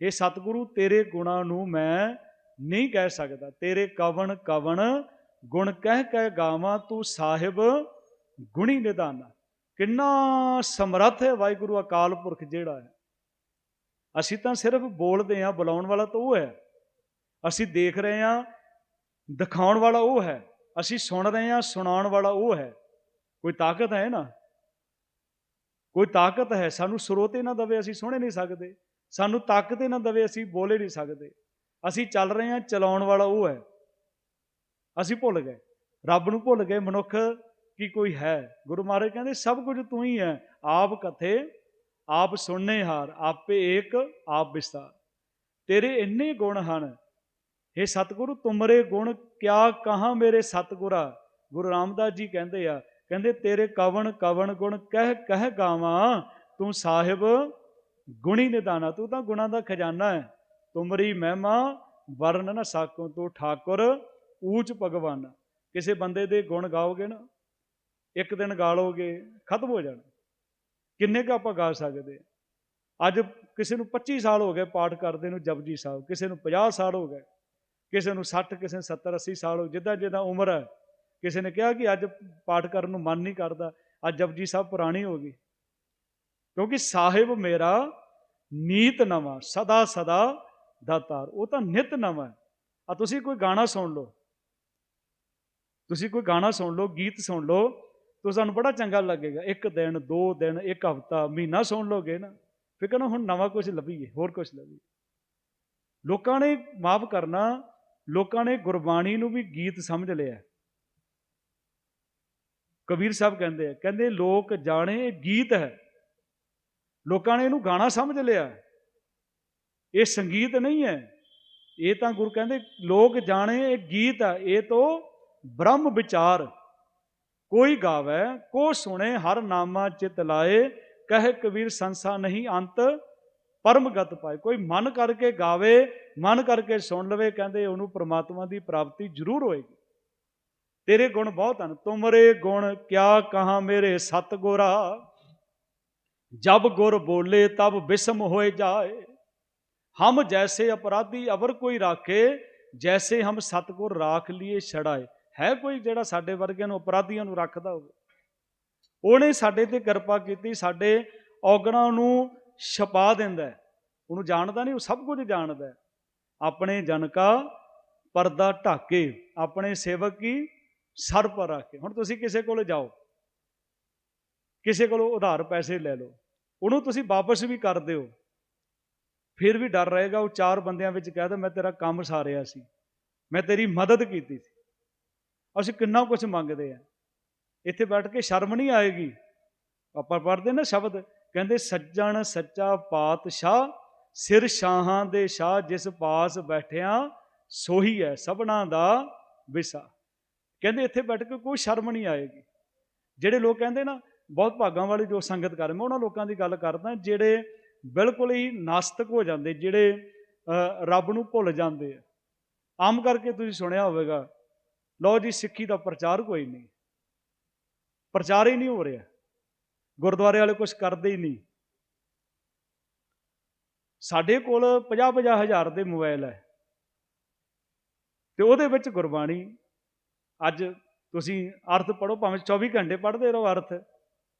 ਇਹ ਸਤਿਗੁਰੂ, ਤੇਰੇ ਗੁਣਾਂ ਨੂੰ ਮੈਂ ਨਹੀਂ ਕਹਿ ਸਕਦਾ। ਤੇਰੇ ਕਵਣ ਕਵਣ ਗੁਣ ਕਹਿ ਕਹਿ ਗਾਵਾਂ, ਤੂੰ ਸਾਹਿਬ ਗੁਣੀ ਨਿਦਾਨਾ। ਕਿੰਨਾ ਸਮਰੱਥ ਹੈ ਵਾਹਿਗੁਰੂ ਅਕਾਲ ਪੁਰਖ ਜਿਹੜਾ ਹੈ। ਅਸੀਂ ਤਾਂ ਸਿਰਫ ਬੋਲਦੇ ਹਾਂ, ਬੁਲਾਉਣ ਵਾਲਾ ਤਾਂ ਉਹ ਹੈ। ਅਸੀਂ ਦੇਖ ਰਹੇ ਹਾਂ, ਦਿਖਾਉਣ ਵਾਲਾ ਉਹ ਹੈ। ਅਸੀਂ ਸੁਣ ਰਹੇ ਹਾਂ, ਸੁਣਾਉਣ ਵਾਲਾ ਉਹ ਹੈ। ਕੋਈ ਤਾਕਤ ਹੈ ਨਾ? ਕੋਈ ਤਾਕਤ ਹੈ? ਸਾਨੂੰ ਸਰੋਤੇ ਨਾ ਦਵੇ ਅਸੀਂ ਸੁਣੇ ਨਹੀਂ ਸਕਦੇ। ਸਾਨੂੰ ਤਾਕਤ ਨਾ ਦਵੇ ਅਸੀਂ ਬੋਲੇ ਨਹੀਂ ਸਕਦੇ। ਅਸੀਂ ਚੱਲ ਰਹੇ ਹਾਂ, ਚਲਾਉਣ ਵਾਲਾ ਉਹ ਹੈ। ਅਸੀਂ ਭੁੱਲ ਗਏ। ਰੱਬ ਨੂੰ ਭੁੱਲ ਗਏ। ਮਨੁੱਖ ਕੀ ਕੋਈ ਹੈ? ਗੁਰੂ ਮਹਾਰਾਜ ਕਹਿੰਦੇ, ਸਭ ਕੁਝ ਤੂੰ ਹੀ ਹੈ। ਆਪ ਕਥੇ, ਆਪ ਸੁਣਨੇ ਹਾਰ, ਆਪੇ ਏਕ, ਆਪ ਵਿਸਤਾਰ। ਤੇਰੇ ਇੰਨੇ ਗੁਣ ਹਨ। हे ਸਤਿਗੁਰੂ, ਤੁਮਰੇ ਗੁਣ ਕਿਆ ਕਹਾ ਮੇਰੇ ਸਤਿਗੁਰਾ? ਗੁਰੂ ਰਾਮਦਾਸ ਜੀ ਕਹਿੰਦੇ ਆ ਕਹਿੰਦੇ, ਤੇਰੇ ਕਵਣ ਕਵਣ ਗੁਣ ਕਹਿ ਕਹਿ ਗਾਵਾਂ, ਤੂੰ ਸਾਹਿਬ ਗੁਣੀ ਨਿਦਾਨਾ, ਤੂੰ ਤਾਂ ਗੁਣਾ ਦਾ ਖਜ਼ਾਨਾ ਹੈ। ਤੁਮਰੀ ਮਹਿਮਾ ਵਰਨ ਨਾ ਸਾਕੋ, ਤੂੰ ਠਾਕੁਰ ਊਚ ਭਗਵਾਨ। ਕਿਸੇ ਬੰਦੇ ਦੇ ਗੁਣ ਗਾਓਗੇ ਨਾ, ਇੱਕ ਦਿਨ ਗਾ ਲੋਗੇ ਖਤਮ ਹੋ ਜਾਣਾ। ਕਿੰਨੇ ਕ ਆਪਾਂ ਗਾ ਸਕਦੇ ਅੱਜ ਕਿਸੇ ਨੂੰ 25 ਸਾਲ ਹੋ ਗਏ ਪਾਠ ਕਰਦੇ ਨੂੰ ਜਪਜੀ ਸਾਹਿਬ, ਕਿਸੇ ਨੂੰ 50 ਸਾਲ ਹੋ ਗਏ, ਕਿਸੇ ਨੂੰ 60 ਕਿਸੇ ਨੂੰ 70 80 ਸਾਲ ਹੋ ਜਿੱਦਾਂ ਜਿੱਦਾਂ ਉਮਰ ਹੈ। ਕਿਸੇ ਨੇ ਕਿਹਾ ਕਿ ਅੱਜ ਪਾਠ ਕਰਨ ਨੂੰ ਮਨ ਨਹੀਂ ਕਰਦਾ, ਅੱਜ ਜਪਜੀ ਸਾਹਿਬ ਪੁਰਾਣੀ ਹੋ ਗਈ। ਕਿਉਂਕਿ ਸਾਹਿਬ ਮੇਰਾ ਨੀਤ ਨਵਾਂ, ਸਦਾ ਸਦਾ ਦਾਤਾਰ ਉਹ ਤਾਂ ਨਿਤ ਨਵਾਂ ਆ ਤੁਸੀਂ ਕੋਈ ਗਾਣਾ ਸੁਣ ਲਓ। ਤੁਸੀਂ ਕੋਈ ਗਾਣਾ ਸੁਣ ਲਓ, ਗੀਤ ਸੁਣ ਲਓ, ਤਾਂ ਸਾਨੂੰ ਬੜਾ ਚੰਗਾ ਲੱਗੇਗਾ। ਇੱਕ ਦਿਨ, ਦੋ ਦਿਨ, ਇੱਕ ਹਫਤਾ, ਮਹੀਨਾ ਸੁਣ ਲੋਗੇ ਨਾ ਫਿਰ ਕਹਿੰਦਾ ਹੁਣ ਨਵਾਂ ਕੁਝ ਲੱਭੀਏ, ਹੋਰ ਕੁਝ ਲੱਭੀਏ। ਲੋਕਾਂ ਨੇ ਮਾਫ ਕਰਨਾ, ਲੋਕਾਂ ਨੇ ਗੁਰਬਾਣੀ ਨੂੰ ਵੀ ਗੀਤ ਸਮਝ ਲਿਆ। ਕਬੀਰ ਸਾਹਿਬ ਕਹਿੰਦੇ ਆ, ਕਹਿੰਦੇ ਲੋਕ ਜਾਣੇ ਇਹ ਗੀਤ ਹੈ। ਲੋਕਾਂ ਨੇ ਇਹਨੂੰ ਗਾਣਾ ਸਮਝ ਲਿਆ। ਇਹ ਸੰਗੀਤ ਨਹੀਂ ਹੈ। ਇਹ ਤਾਂ ਗੁਰੂ ਕਹਿੰਦੇ, ਲੋਕ ਜਾਣੇ ਇਹ ਗੀਤ ਹੈ, ਇਹ ਤੋਂ ਬ੍ਰਹਮ ਵਿਚਾਰ। ਕੋਈ ਗਾਵੇ, ਕੋ ਸੁਣੇ, ਹਰ ਨਾਮਾ ਚਿਤ ਲਾਏ, ਕਹੇ ਕਬੀਰ ਸੰਸਾ ਨਹੀਂ ਅੰਤ ਪਰਮਗਤ ਪਾਏ। ਕੋਈ ਮਨ ਕਰਕੇ ਗਾਵੇ, ਮਨ ਕਰਕੇ ਸੁਣ ਲਵੇ, ਕਹਿੰਦੇ ਉਹਨੂੰ ਪ੍ਰਮਾਤਮਾ ਦੀ ਪ੍ਰਾਪਤੀ ਜ਼ਰੂਰ ਹੋਏਗੀ। ਤੇਰੇ ਗੁਣ ਬਹੁਤ ਹਨ। ਤੁਮਰੇ ਗੁਣ, ਕਿਆ ਕਹਾ ਮੇਰੇ ਸਤ ਗੋਰਾ ਜਬ ਗੁਰ ਬੋਲੇ ਤਬ ਬਿਸਮ ਹੋਏ ਜਾਏ। ਹਮ ਜੈਸੇ ਅਪਰਾਧੀ ਅਵਰ ਕੋਈ ਰਾਖੇ, ਜੈਸੇ ਹਮ ਸਤਗੁਰ ਰਾਖ ਲਈਏ ਛੜਾਏ। ਹੈ ਕੋਈ ਜਿਹੜਾ ਸਾਡੇ ਵਰਗਿਆਂ ਨੂੰ ਅਪਰਾਧੀਆਂ ਨੂੰ ਰੱਖਦਾ ਹੋਵੇ? ਉਹਨੇ ਸਾਡੇ ਤੇ ਕਿਰਪਾ ਕੀਤੀ, ਸਾਡੇ ਔਗਣਾਂ ਨੂੰ ਛਪਾ ਦਿੰਦਾ ਉਹਨੂੰ ਜਾਣਦਾ ਨਹੀਂ, ਉਹ ਸਭ ਕੁਝ ਜਾਣਦਾ ਆਪਣੇ ਜਨ ਕਾ ਪਰਦਾ ਢਾਕੇ, ਆਪਣੇ ਸੇਵਕ ਕੀ? ਸਰ ਪਰ ਆ ਕੇ ਹੁਣ ਤੁਸੀਂ ਕਿਸੇ ਕੋਲ ਜਾਓ। ਕਿਸੇ ਕੋਲੋਂ ਉਧਾਰ ਪੈਸੇ ਲੈ ਲਓ। ਉਹਨੂੰ ਤੁਸੀਂ ਵਾਪਸ ਵੀ ਕਰ ਦਿਓ। ਫਿਰ ਵੀ ਡਰ ਰਹੇਗਾ, ਉਹ ਚਾਰ ਬੰਦਿਆਂ ਵਿੱਚ ਕਹਿ ਦੇ ਮੈਂ ਤੇਰਾ ਕੰਮ ਸਾਰਿਆ ਸੀ। ਮੈਂ ਤੇਰੀ ਮਦਦ ਕੀਤੀ ਸੀ। ਅਸੀਂ ਕਿੰਨਾ ਕੁਝ ਮੰਗਦੇ ਆ ਇੱਥੇ ਬੈਠ ਕੇ ਸ਼ਰਮ ਨਹੀਂ ਆਏਗੀ? ਆਪਾਂ ਪੜ੍ਹਦੇ ਨਾ ਸ਼ਬਦ। ਕਹਿੰਦੇ, ਸੱਜਣ ਸੱਚਾ ਪਾਤਸ਼ਾਹ, ਸਿਰ ਸ਼ਾਹਾਂ ਦੇ ਸ਼ਾਹ ਜਿਸ ਪਾਸ ਬੈਠਿਆ, ਸੋਹੀ ਹੈ ਸਭਨਾ ਦਾ ਵਿਸਾ। ਕਹਿੰਦੇ ਇੱਥੇ ਬੈਠ ਕੇ ਕੋਈ ਸ਼ਰਮ ਨਹੀਂ ਆਏਗੀ। ਜਿਹੜੇ ਲੋਕ ਕਹਿੰਦੇ ਨਾ, ਬਹੁਤ ਭਾਗਾਂ ਵਾਲੀ ਜੋ ਸੰਗਤ ਕਰ ਮੈਂ ਉਹਨਾਂ ਲੋਕਾਂ ਦੀ ਗੱਲ ਕਰਦਾ, ਜਿਹੜੇ ਬਿਲਕੁਲ ਹੀ ਨਾਸਤਕ ਹੋ ਜਾਂਦੇ, ਜਿਹੜੇ ਰੱਬ ਨੂੰ ਭੁੱਲ ਜਾਂਦੇ ਆ। ਆਮ ਕਰਕੇ ਤੁਸੀਂ ਸੁਣਿਆ ਹੋਵੇਗਾ, ਲਓ ਜੀ, ਸਿੱਖੀ ਦਾ ਪ੍ਰਚਾਰ ਕੋਈ ਨਹੀਂ। ਪ੍ਰਚਾਰ ਹੀ ਨਹੀਂ ਹੋ ਰਿਹਾ। ਗੁਰਦੁਆਰੇ ਵਾਲੇ ਕੁਝ ਕਰਦੇ ਹੀ ਨਹੀਂ। ਸਾਡੇ ਕੋਲ 50-50 ਹਜ਼ਾਰ ਦੇ ਮੋਬਾਈਲ ਹੈ। ਤੇ ਉਹਦੇ ਵਿੱਚ ਗੁਰਬਾਣੀ ਅੱਜ ਤੁਸੀਂ ਅਰਥ ਪੜੋ ਭਾਵੇਂ 24 ਘੰਟੇ ਪੜ੍ਹਦੇ ਰਹੋ ਅਰਥ,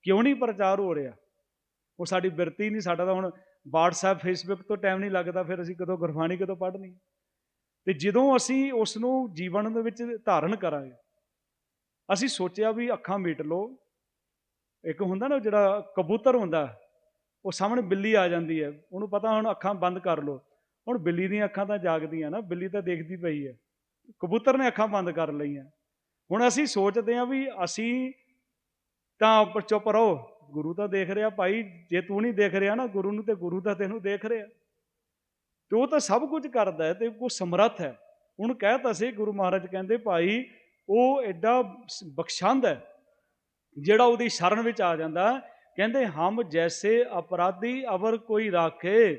ਕਿਉਂ ਨਹੀਂ ਪ੍ਰਚਾਰ ਹੋ ਰਿਹਾ? ਉਹ ਸਾਡੀ ਬਿਰਤੀ ਨਹੀਂ, ਸਾਡਾ ਤਾਂ ਹੁਣ WhatsApp, Facebook ਤੋਂ ਟਾਈਮ ਨਹੀਂ ਲੱਗਦਾ, ਫਿਰ ਅਸੀਂ ਕਦੋਂ ਗੁਰਬਾਣੀ ਕਦੋਂ ਪੜ੍ਹਨੀ ਤੇ ਜਦੋਂ ਅਸੀਂ ਉਸ ਨੂੰ ਜੀਵਨ ਦੇ ਵਿੱਚ ਧਾਰਨ ਕਰਾਂਗੇ, ਅਸੀਂ ਸੋਚਿਆ ਵੀ ਅੱਖਾਂ ਮੀਟ ਲਓ। ਇੱਕ ਹੁੰਦਾ ਨਾ ਜਿਹੜਾ ਕਬੂਤਰ ਹੁੰਦਾ, ਉਹ ਸਾਹਮਣੇ ਬਿੱਲੀ ਆ ਜਾਂਦੀ ਹੈ, ਉਹਨੂੰ ਪਤਾ ਹੁਣ ਅੱਖਾਂ ਬੰਦ ਕਰ ਲਓ। ਹੁਣ ਬਿੱਲੀ ਦੀਆਂ ਅੱਖਾਂ ਤਾਂ ਜਾਗਦੀਆਂ ਨਾ, ਬਿੱਲੀ ਤਾਂ ਦੇਖਦੀ ਪਈ ਹੈ। ਕਬੂਤਰ ਨੇ ਅੱਖਾਂ ਬੰਦ ਕਰ ਲਈਆਂ। ਹੁਣ ਅਸੀਂ ਸੋਚਦੇ ਹਾਂ ਵੀ ਅਸੀਂ ਤਾਂ ਉੱਪਰ ਚੁੱਪ ਰਹੋ ਗੁਰੂ ਤਾਂ ਦੇਖ ਰਿਹਾ ਭਾਈ, ਜੇ ਤੂੰ ਨਹੀਂ ਦੇਖ ਰਿਹਾ ਨਾ ਗੁਰੂ ਨੂੰ ਤੇ ਗੁਰੂ ਤਾਂ ਤੈਨੂੰ ਦੇਖ ਰਿਹਾ। ਤੇ ਉਹ ਤਾਂ ਸਭ ਕੁਝ ਕਰਦਾ ਹੈ ਤੇ ਉਹ ਸਮਰੱਥ ਹੈ। ਉਹਨੂੰ ਕਹਿਤਾ ਸੀ ਗੁਰੂ ਮਹਾਰਾਜ ਕਹਿੰਦੇ, ਭਾਈ, ਉਹ ਐਡਾ ਬਖਸ਼ੰਦ ਹੈ, ਜਿਹੜਾ ਉਹਦੀ ਸ਼ਰਨ ਵਿੱਚ ਆ ਜਾਂਦਾ। ਕਹਿੰਦੇ, ਹਮ ਜੈਸੇ ਅਪਰਾਧੀ ਅਵਰ ਕੋਈ ਰਾਖੇ,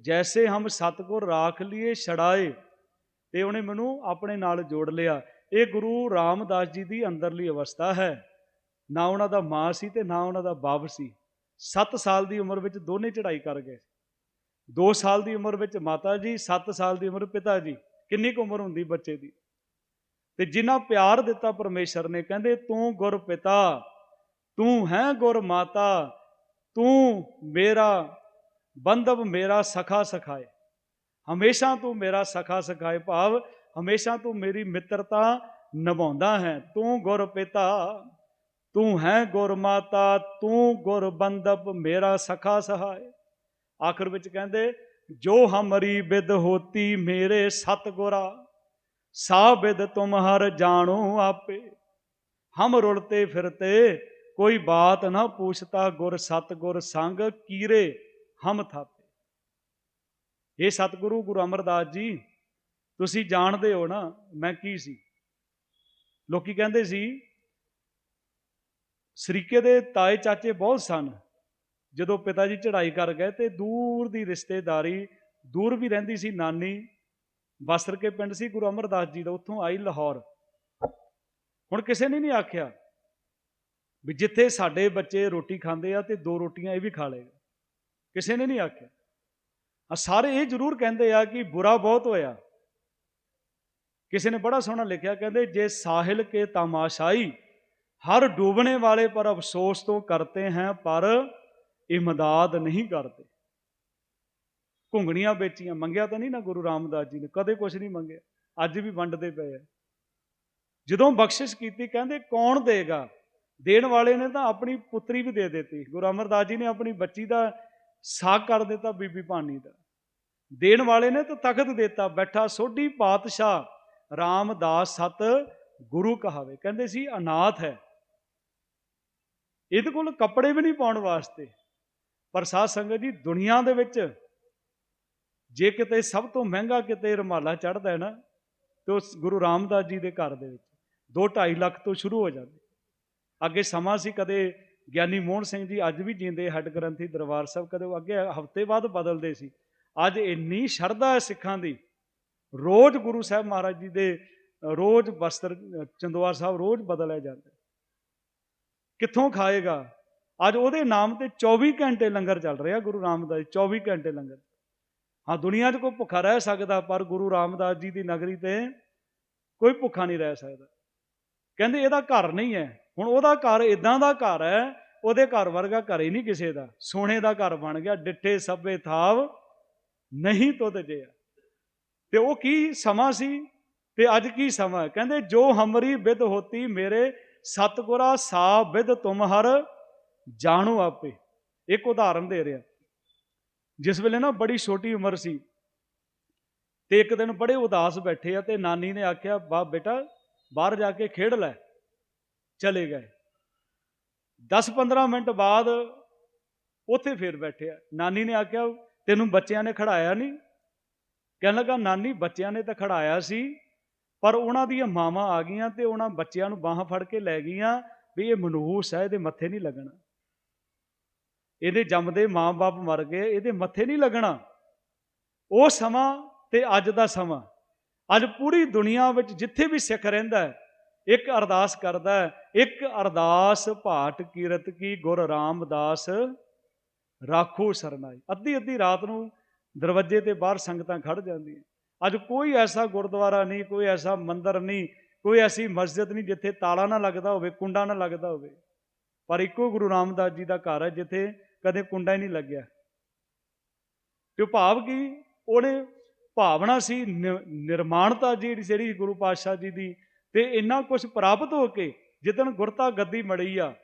ਜੈਸੇ ਹਮ ਸਤਗੁਰ ਰਾਖ ਲਈਏ ਛੜਾਏ ਤੇ ਉਹਨੇ ਮੈਨੂੰ ਆਪਣੇ ਨਾਲ ਜੋੜ ਲਿਆ। ਇਹ ਗੁਰੂ ਰਾਮਦਾਸ ਜੀ ਦੀ ਅੰਦਰਲੀ ਅਵਸਥਾ ਹੈ। ਨਾ ਉਹਨਾਂ ਦਾ ਮਾਂ ਸੀ ਤੇ ਨਾ ਉਹਨਾਂ ਦਾ ਬਾਪ ਸੀ। 7 ਸਾਲ ਦੀ ਉਮਰ ਵਿੱਚ ਦੋਨੇ ਚੜ੍ਹਾਈ ਕਰ ਗਏ। 2 ਸਾਲ ਦੀ ਉਮਰ ਵਿੱਚ ਮਾਤਾ ਜੀ 7 ਸਾਲ ਦੀ ਉਮਰ ਪਿਤਾ ਜੀ। ਕਿੰਨੀ ਕੁ ਉਮਰ ਹੁੰਦੀ ਬੱਚੇ ਦੀ? ਤੇ ਜਿੰਨਾ ਪਿਆਰ ਦਿੱਤਾ ਪਰਮੇਸ਼ਰ ਨੇ, ਕਹਿੰਦੇ, ਤੂੰ ਗੁਰ ਪਿਤਾ, ਤੂੰ ਹੈ ਗੁਰ ਮਾਤਾ, ਤੂੰ ਮੇਰਾ, ਬੰਧਵ ਮੇਰਾ ਸਖਾ ਸਖਾਏ। ਹਮੇਸ਼ਾ ਤੂੰ ਮੇਰਾ ਸਖਾ ਸਖਾਏ ਭਾਵ ਹਮੇਸ਼ਾ ਤੂੰ ਮੇਰੀ ਮਿੱਤਰਤਾ ਨਿਭਾਉਂਦਾ ਹੈ। ਤੂੰ ਗੁਰ ਪਿਤਾ, ਤੂੰ ਹੈ ਗੁਰ ਮਾਤਾ, ਤੂੰ ਗੁਰ ਬੰਧਪ, ਮੇਰਾ ਸਖਾ ਸਹਾਏ ਆਖਰ ਵਿੱਚ ਕਹਿੰਦੇ, ਜੋ ਹਮਰੀ ਬਿਦ ਹੋਤੀ ਮੇਰੇ ਸਤ ਗੁਰਾ ਸਾ ਬਿਦ ਤੁਮ ਹਰ ਜਾਣੋ ਆਪੇ। ਹਮ ਰੁਲਤੇ ਫਿਰਤੇ, ਕੋਈ ਬਾਤ ਨਾ ਪੁੱਛਤਾ ਗੁਰ ਸਤ ਗੁਰ ਸੰਗ ਕੀਰੇ ਹਮ ਥਾਪੇ। ਇਹ ਸਤਿਗੁਰੂ ਗੁਰੂ ਅਮਰਦਾਸ ਜੀ ਤੁਸੀਂ ਜਾਣਦੇ ਹੋ ਨਾ ਮੈਂ ਕੀ ਸੀ। ਲੋਕੀ ਕਹਿੰਦੇ ਸੀ, ਸਰੀਕੇ ਦੇ ਤਾਏ ਚਾਚੇ ਬਹੁਤ ਸਨ। ਜਦੋਂ ਪਿਤਾ ਜੀ ਚੜ੍ਹਾਈ ਕਰ ਗਏ ਤੇ ਦੂਰ ਦੀ ਰਿਸ਼ਤੇਦਾਰੀ, ਦੂਰ ਵੀ ਰਹਿੰਦੀ ਸੀ ਨਾਨੀ। ਬਸਰ ਕੇ ਪਿੰਡ ਸੀ, ਗੁਰੂ ਅਮਰਦਾਸ ਜੀ ਦਾ, ਉੱਥੋਂ ਆਈ ਲਾਹੌਰ। ਹੁਣ ਕਿਸੇ ਨੇ ਨਹੀਂ ਆਖਿਆ ਵੀ ਜਿੱਥੇ ਸਾਡੇ ਬੱਚੇ ਰੋਟੀ ਖਾਂਦੇ ਆ ਤੇ ਦੋ ਰੋਟੀਆਂ ਇਹ ਵੀ ਖਾ ਲਏਗਾ ਕਿਸੇ ਨੇ ਨਹੀਂ ਆਖਿਆ। ਆ ਸਾਰੇ ਇਹ ਜ਼ਰੂਰ ਕਹਿੰਦੇ ਆ ਕਿ ਬੁਰਾ ਬਹੁਤ ਹੋਇਆ। ਕਿਸੇ ਨੇ ਬੜਾ ਸੋਹਣਾ ਲਿਖਿਆ, ਕਹਿੰਦੇ, ਜੇ ਸਾਹਿਲ ਕੇ ਤਮਾਸ਼ਾਈ, ਹਰ ਡੂਬਣੇ ਵਾਲੇ ਪਰ ਅਫਸੋਸ ਤੋਂ ਕਰਤੇ ਹੈ, ਪਰ ਇਮਦਾਦ ਨਹੀਂ ਕਰਦੇ। ਘੁੰਗਣੀਆਂ ਵੇਚੀਆਂ, ਮੰਗਿਆ ਤਾਂ ਨਹੀਂ ਨਾ ਗੁਰੂ ਰਾਮਦਾਸ ਜੀ ਨੇ, ਕਦੇ ਕੁਝ ਨਹੀਂ ਮੰਗਿਆ, ਅੱਜ ਵੀ ਵੰਡਦੇ ਪਏ ਆ। ਜਦੋਂ ਬਖਸ਼ਿਸ਼ ਕੀਤੀ, ਕਹਿੰਦੇ, ਕੌਣ ਦੇਗਾ? ਦੇਣ ਵਾਲੇ ਨੇ ਤਾਂ ਆਪਣੀ ਪੁੱਤਰੀ ਵੀ ਦੇ ਦਿੱਤੀ। ਗੁਰੂ ਅਮਰਦਾਸ ਜੀ ਨੇ ਆਪਣੀ ਬੱਚੀ ਦਾ ਸਾਕ ਕਰ ਦਿੱਤਾ, ਬੀਬੀ ਭਾਨੀ ਦਾ। ਦੇਣ ਵਾਲੇ ਨੇ ਤਾਂ ਤਖਤ ਦਿੱਤਾ, ਬੈਠਾ ਸੋਢੀ ਪਾਤਸ਼ਾਹ ਰਾਮਦਾਸ ਸਤ ਗੁਰੂ ਕਹਾਵੇ। ਕਹਿੰਦੇ ਸੀ, ਅਨਾਥ ਹੈ। ਇਹਦੇ ਕੋਲ ਕੱਪੜੇ ਵੀ ਨਹੀਂ ਪਾਉਣ ਵਾਸਤੇ। ਪਰ ਸਾਧ ਸੰਗਤ ਜੀ, ਦੁਨੀਆ ਦੇ ਵਿੱਚ ਜੇ ਕਿਤੇ ਸਭ ਤੋਂ ਮਹਿੰਗਾ ਕਿਤੇ ਰਮਾਲਾ ਚੜਦਾ ਹੈ ਨਾ, ਤੇ ਉਸ ਗੁਰੂ ਰਾਮਦਾਸ ਜੀ ਦੇ ਘਰ ਦੇ ਵਿੱਚ 2.5 ਲੱਖ ਤੋਂ ਸ਼ੁਰੂ ਹੋ ਜਾਂਦੇ। ਅੱਗੇ ਸਮਾਂ ਸੀ ਕਦੇ ਗਿਆਨੀ ਮੋਹਨ ਸਿੰਘ ਜੀ ਅੱਜ ਵੀ ਜਿੰਦੇ ਹੈੱਡ ਗ੍ਰੰਥੀ ਦਰਬਾਰ ਸਾਹਿਬ ਕਦੇ ਉਹ ਅੱਗੇ ਹਫ਼ਤੇ ਬਾਅਦ ਬਦਲਦੇ ਸੀ। ਅੱਜ ਇੰਨੀ ਸ਼ਰਧਾ ਹੈ ਸਿੱਖਾਂ ਦੀ। ਰੋਜ਼ ਗੁਰੂ ਸਾਹਿਬ ਮਹਾਰਾਜ ਜੀ ਦੇ ਰੋਜ਼ ਬਸਤਰ ਚੰਦਵਾਰ ਸਾਹਿਬ ਰੋਜ਼ ਬਦਲਿਆ ਜਾਂਦਾ ਕਿੱਥੋਂ ਖਾਏਗਾ? ਅੱਜ ਉਹਦੇ ਨਾਮ ਤੇ 24 ਘੰਟੇ ਲੰਗਰ ਚੱਲ ਰਿਹਾ ਗੁਰੂ ਰਾਮਦਾਸ ਜੀ 24 ਘੰਟੇ ਲੰਗਰ। ਹਾਂ, ਦੁਨੀਆ 'ਚ ਕੋਈ ਭੁੱਖਾ ਰਹਿ ਸਕਦਾ, ਪਰ ਗੁਰੂ ਰਾਮਦਾਸ ਜੀ ਦੀ ਨਗਰੀ ਤੇ ਕੋਈ ਭੁੱਖਾ ਨਹੀਂ ਰਹਿ ਸਕਦਾ। ਕਹਿੰਦੇ ਇਹਦਾ ਘਰ ਨਹੀਂ ਹੈ। ਹੁਣ ਉਹਦਾ ਘਰ ਇਦਾਂ ਦਾ ਘਰ ਹੈ, ਉਹਦੇ ਘਰ ਵਰਗਾ ਘਰ ਹੀ ਨਹੀਂ ਕਿਸੇ ਦਾ। ਸੋਨੇ ਦਾ ਘਰ ਬਣ ਗਿਆ, ਡਿੱਠੇ ਸਭੇ ਥਾਵ ਨਹੀਂ ਤੁਧ ਜਿਆ। ਤੇ ਉਹ ਕੀ ਸਮਾਂ ਸੀ? ਤੇ ਅੱਜ ਕੀ ਸਮਾਂ? ਕਹਿੰਦੇ, ਜੋ ਹਮਰੀ ਵਿਦ ਹੋਤੀ ਮੇਰੇ ਸਤਗੁਰਾ ਸਾ ਵਿਦ ਤੁਮ ਹਰ ਜਾਣੋ ਆਪੇ। ਇੱਕ ਉਦਾਹਰਨ ਦੇ ਰਿਹਾ। ਜਿਸ ਵੇਲੇ ਨਾ ਬੜੀ ਛੋਟੀ ਉਮਰ ਸੀ, ਤੇ ਇੱਕ ਦਿਨ ਬੜੇ ਉਦਾਸ ਬੈਠੇ ਆ ਤੇ ਨਾਨੀ ਨੇ ਆਖਿਆ, ਬਾ ਬੇਟਾ, ਬਾਹਰ ਜਾ ਕੇ ਖੇਡ ਲੈ। ਚਲੇ ਗਏ। 10-15 ਮਿੰਟ ਬਾਅਦ ਉੱਥੇ ਫੇਰ ਬੈਠੇ ਆ। ਨਾਨੀ ਨੇ ਆਖਿਆ, ਤੈਨੂੰ ਬੱਚਿਆਂ ਨੇ ਖੜਾਇਆ ਨਹੀਂ ਕਹਿਣ ਲੱਗਾ, ਨਾਨੀ, ਬੱਚਿਆਂ ਨੇ ਤਾਂ ਖੜਾਇਆ ਸੀ, ਪਰ ਉਹਨਾਂ ਦੀਆਂ ਮਾਵਾਂ ਆ ਗਈਆਂ ਤੇ ਉਹਨਾਂ ਬੱਚਿਆਂ ਨੂੰ ਬਾਹਾਂ ਫੜ ਕੇ ਲੈ ਗਈਆਂ ਵੀ ਇਹ ਮਨਹੂਸ ਹੈ, ਇਹਦੇ ਮੱਥੇ ਨਹੀਂ ਲੱਗਣਾ। ਇਹਦੇ ਜੰਮਦੇ ਮਾਂ-ਬਾਪ ਮਰ ਗਏ, ਇਹਦੇ ਮੱਥੇ ਨਹੀਂ ਲੱਗਣਾ। ਉਹ ਸਮਾਂ ਤੇ ਅੱਜ ਦਾ ਸਮਾਂ। ਅੱਜ ਪੂਰੀ ਦੁਨੀਆ ਵਿੱਚ ਜਿੱਥੇ ਵੀ ਸਿੱਖ ਰਹਿੰਦਾ ਹੈ, ਇੱਕ ਅਰਦਾਸ ਕਰਦਾ ਹੈ, ਇੱਕ ਅਰਦਾਸ ਭਾਟ ਕੀਰਤ ਕੀ ਗੁਰ ਰਾਮਦਾਸ, ਰਾਖੋ ਸਰਨਾਈ। ਅੱਧੀ ਅੱਧੀ ਰਾਤ ਨੂੰ ਦਰਵਾਜ਼ੇ ਤੇ ਬਾਹਰ ਸੰਗਤਾਂ ਖੜ ਜਾਂਦੀਆਂ। ਅੱਜ ਕੋਈ ਐਸਾ ਗੁਰਦੁਆਰਾ ਨਹੀਂ, ਕੋਈ ਐਸਾ ਮੰਦਿਰ ਨਹੀਂ, ਕੋਈ ਐਸੀ ਮਸਜਿਦ ਨਹੀਂ ਜਿੱਥੇ ਤਾਲਾ ਨਾ ਲੱਗਦਾ ਹੋਵੇ, ਕੁੰਡਾ ਨਾ ਲੱਗਦਾ ਹੋਵੇ। ਪਰ ਇੱਕੋ ਗੁਰੂ ਰਾਮਦਾਸ ਜੀ ਦਾ ਘਰ ਹੈ ਜਿੱਥੇ ਕਦੇ ਕੁੰਡਾ ਹੀ ਨਹੀਂ ਲੱਗਿਆ। ਤੇ ਭਾਵ ਕੀ? ਉਹਨੇ ਭਾਵਨਾ ਸੀ, ਨਿ- ਨਿਰਮਾਣਤਾ ਜਿਹੜੀ ਜਿਹੜੀ ਗੁਰੂ ਪਾਤਸ਼ਾਹ ਜੀ ਦੀ, ਤੇ ਇੰਨਾ ਕੁਝ ਪ੍ਰਾਪਤ ਹੋ ਕੇ ਜਿੱਦਣ ਗੁਰਤਾ ਗੱਦੀ ਮੜੀ ਆ,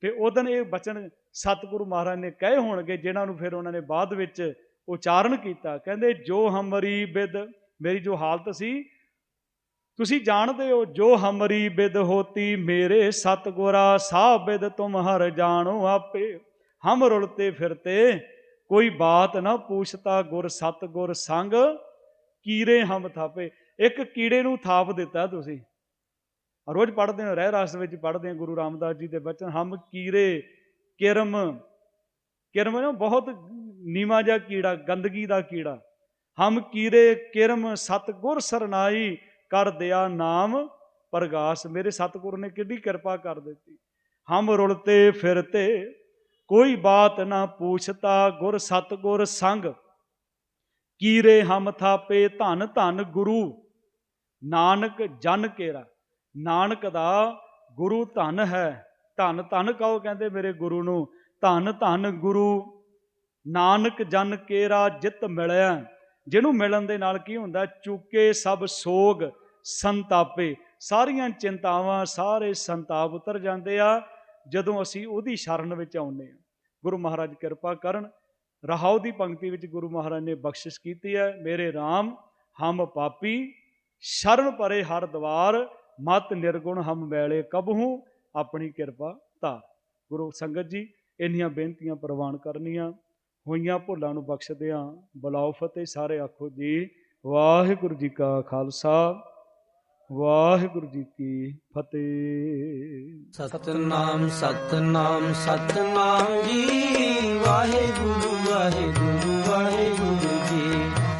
ਤੇ ਉਦਣ ਇਹ ਬਚਨ ਸਤਿਗੁਰੂ ਮਹਾਰਾਜ ਨੇ ਕਹੇ ਹੋਣਗੇ, ਜਿਨ੍ਹਾਂ ਨੂੰ ਫਿਰ ਉਹਨਾਂ ਨੇ ਬਾਅਦ ਵਿੱਚ ਉਚਾਰਨ ਕੀਤਾ। ਕਹਿੰਦੇ, ਜੋ ਹਮਰੀ ਬਿਦ, ਮੇਰੀ ਜੋ ਹਾਲਤ ਸੀ, ਤੁਸੀਂ ਜਾਣਦੇ ਹੋ, ਜੋ ਹਮਰੀ ਬਿਦ ਹੋਤੀ, ਮੇਰੇ ਸਤਗੁਰਾ ਸਾਹ ਤੁਮ ਹਰ ਜਾਣੋ ਆਪੇ। ਹਮ ਰੁਲਤੇ ਫਿਰਤੇ, ਕੋਈ ਬਾਤ ਨਾ ਪੁੱਛਤਾ ਗੁਰ ਸਤਗੁਰ ਸੰਗ, ਕੀਰੇ ਹਮ ਥਾਪੇ। ਇੱਕ ਕੀੜੇ ਨੂੰ ਥਾਪ ਦਿੱਤਾ ਤੁਸੀਂ। ਰੋਜ਼ ਪੜ੍ਹਦੇ ਹੋ, ਰਹਿ ਰਾਸ ਵਿੱਚ ਪੜ੍ਹਦੇ ਹਾਂ, ਗੁਰੂ ਰਾਮਦਾਸ ਜੀ ਦੇ ਬਚਨ, ਹਮ ਕੀਰੇ ਕਿਰਮ। ਕਿਰਮ ਨਾ, ਬਹੁਤ ਨੀਵਾ ਜਿਹਾ ਕੀੜਾ, ਗੰਦਗੀ ਦਾ ਕੀੜਾ। ਹਮ ਕੀਰੇ ਕਿਰਮ ਸਤਗੁਰ ਸਰਨਾਈ ਕਰ ਦਿਆ ਨਾਮ, ਪ੍ਰਗਾਸ। ਮੇਰੇ ਸਤਗੁਰ ਨੇ ਕਿੱਡੀ ਕਿਰਪਾ ਕਰ ਦਿੱਤੀ। ਹਮ ਰੁਲਤੇ ਫਿਰਤੇ, ਕੋਈ ਬਾਤ ਨਾ ਪੁੱਛਤਾ ਗੁਰ ਸਤਗੁਰ ਸੰਗ। ਕੀਰੇ ਹਮ ਥਾਪੇ ਧਨ ਧਨ ਗੁਰੂ, ਨਾਨਕ ਜਨ ਕੇਰਾ। ਨਾਨਕ ਦਾ ਗੁਰੂ ਧਨ ਹੈ। ਧਨ ਧਨ ਕਹੋ ਕਹਿੰਦੇ ਮੇਰੇ ਗੁਰੂ ਨੂੰ। ਧਨ ਧਨ ਗੁਰੂ। ਨਾਨਕ ਜਨ ਕੇਰਾ ਜਿਤ ਮਿਲਿਆ। ਜਿਹਨੂੰ ਮਿਲਣ ਦੇ ਨਾਲ ਕੀ ਹੁੰਦਾ? ਚੁੱਕੇ ਸਭ ਸੋਗ ਸੰਤਾਪੇ। ਸਾਰੀਆਂ ਚਿੰਤਾਵਾਂ ਸਾਰੇ ਸੰਤਾਪ ਉਤਰ ਜਾਂਦੇ ਆ, ਜਦੋਂ ਅਸੀਂ ਉਹਦੀ ਸ਼ਰਨ ਵਿੱਚ ਆਉਂਦੇ ਆ। ਗੁਰੂ ਮਹਾਰਾਜ ਕਿਰਪਾ ਕਰਨ, ਰਹਾਉ ਦੀ ਪੰਕਤੀ ਵਿੱਚ ਗੁਰੂ ਮਹਾਰਾਜ ਨੇ ਬਖਸ਼ਿਸ਼ ਕੀਤੀ ਹੈ, ਮੇਰੇ RAM ਹਮ ਪਾਪੀ, ਸ਼ਰਨ ਪਰੇ ਹਰ ਦਵਾਰ, ਮਤ ਨਿਰਗੁਣ ਹਮ ਮੈਲੇ ਕਬਹੂ, ਆਪਣੀ ਕਿਰਪਾ ਧਾਰ। ਗੁਰੂ ਸੰਗਤ ਜੀ, ਇੰਨੀਆਂ ਬੇਨਤੀਆਂ ਪ੍ਰਵਾਨ ਕਰਨੀਆਂ। ਹੋਈਆਂ ਭੁੱਲਾਂ ਨੂੰ ਬਖਸ਼ਦੇ ਹਾਂ। ਬੁਲਾਓ ਫਤਿਹ ਸਾਰੇ ਆਖੋ ਜੀ। ਵਾਹਿਗੁਰੂ ਜੀ ਕਾ ਖਾਲਸਾ। ਵਾਹਿਗੁਰੂ ਜੀ ਕੀ ਫਤਿਹ। ਸਤਨਾਮ ਸਤਨਾਮ ਸਤਨਾਮ ਜੀ। ਵਾਹਿਗੁਰੂ ਵਾਹਿਗੁਰੂ।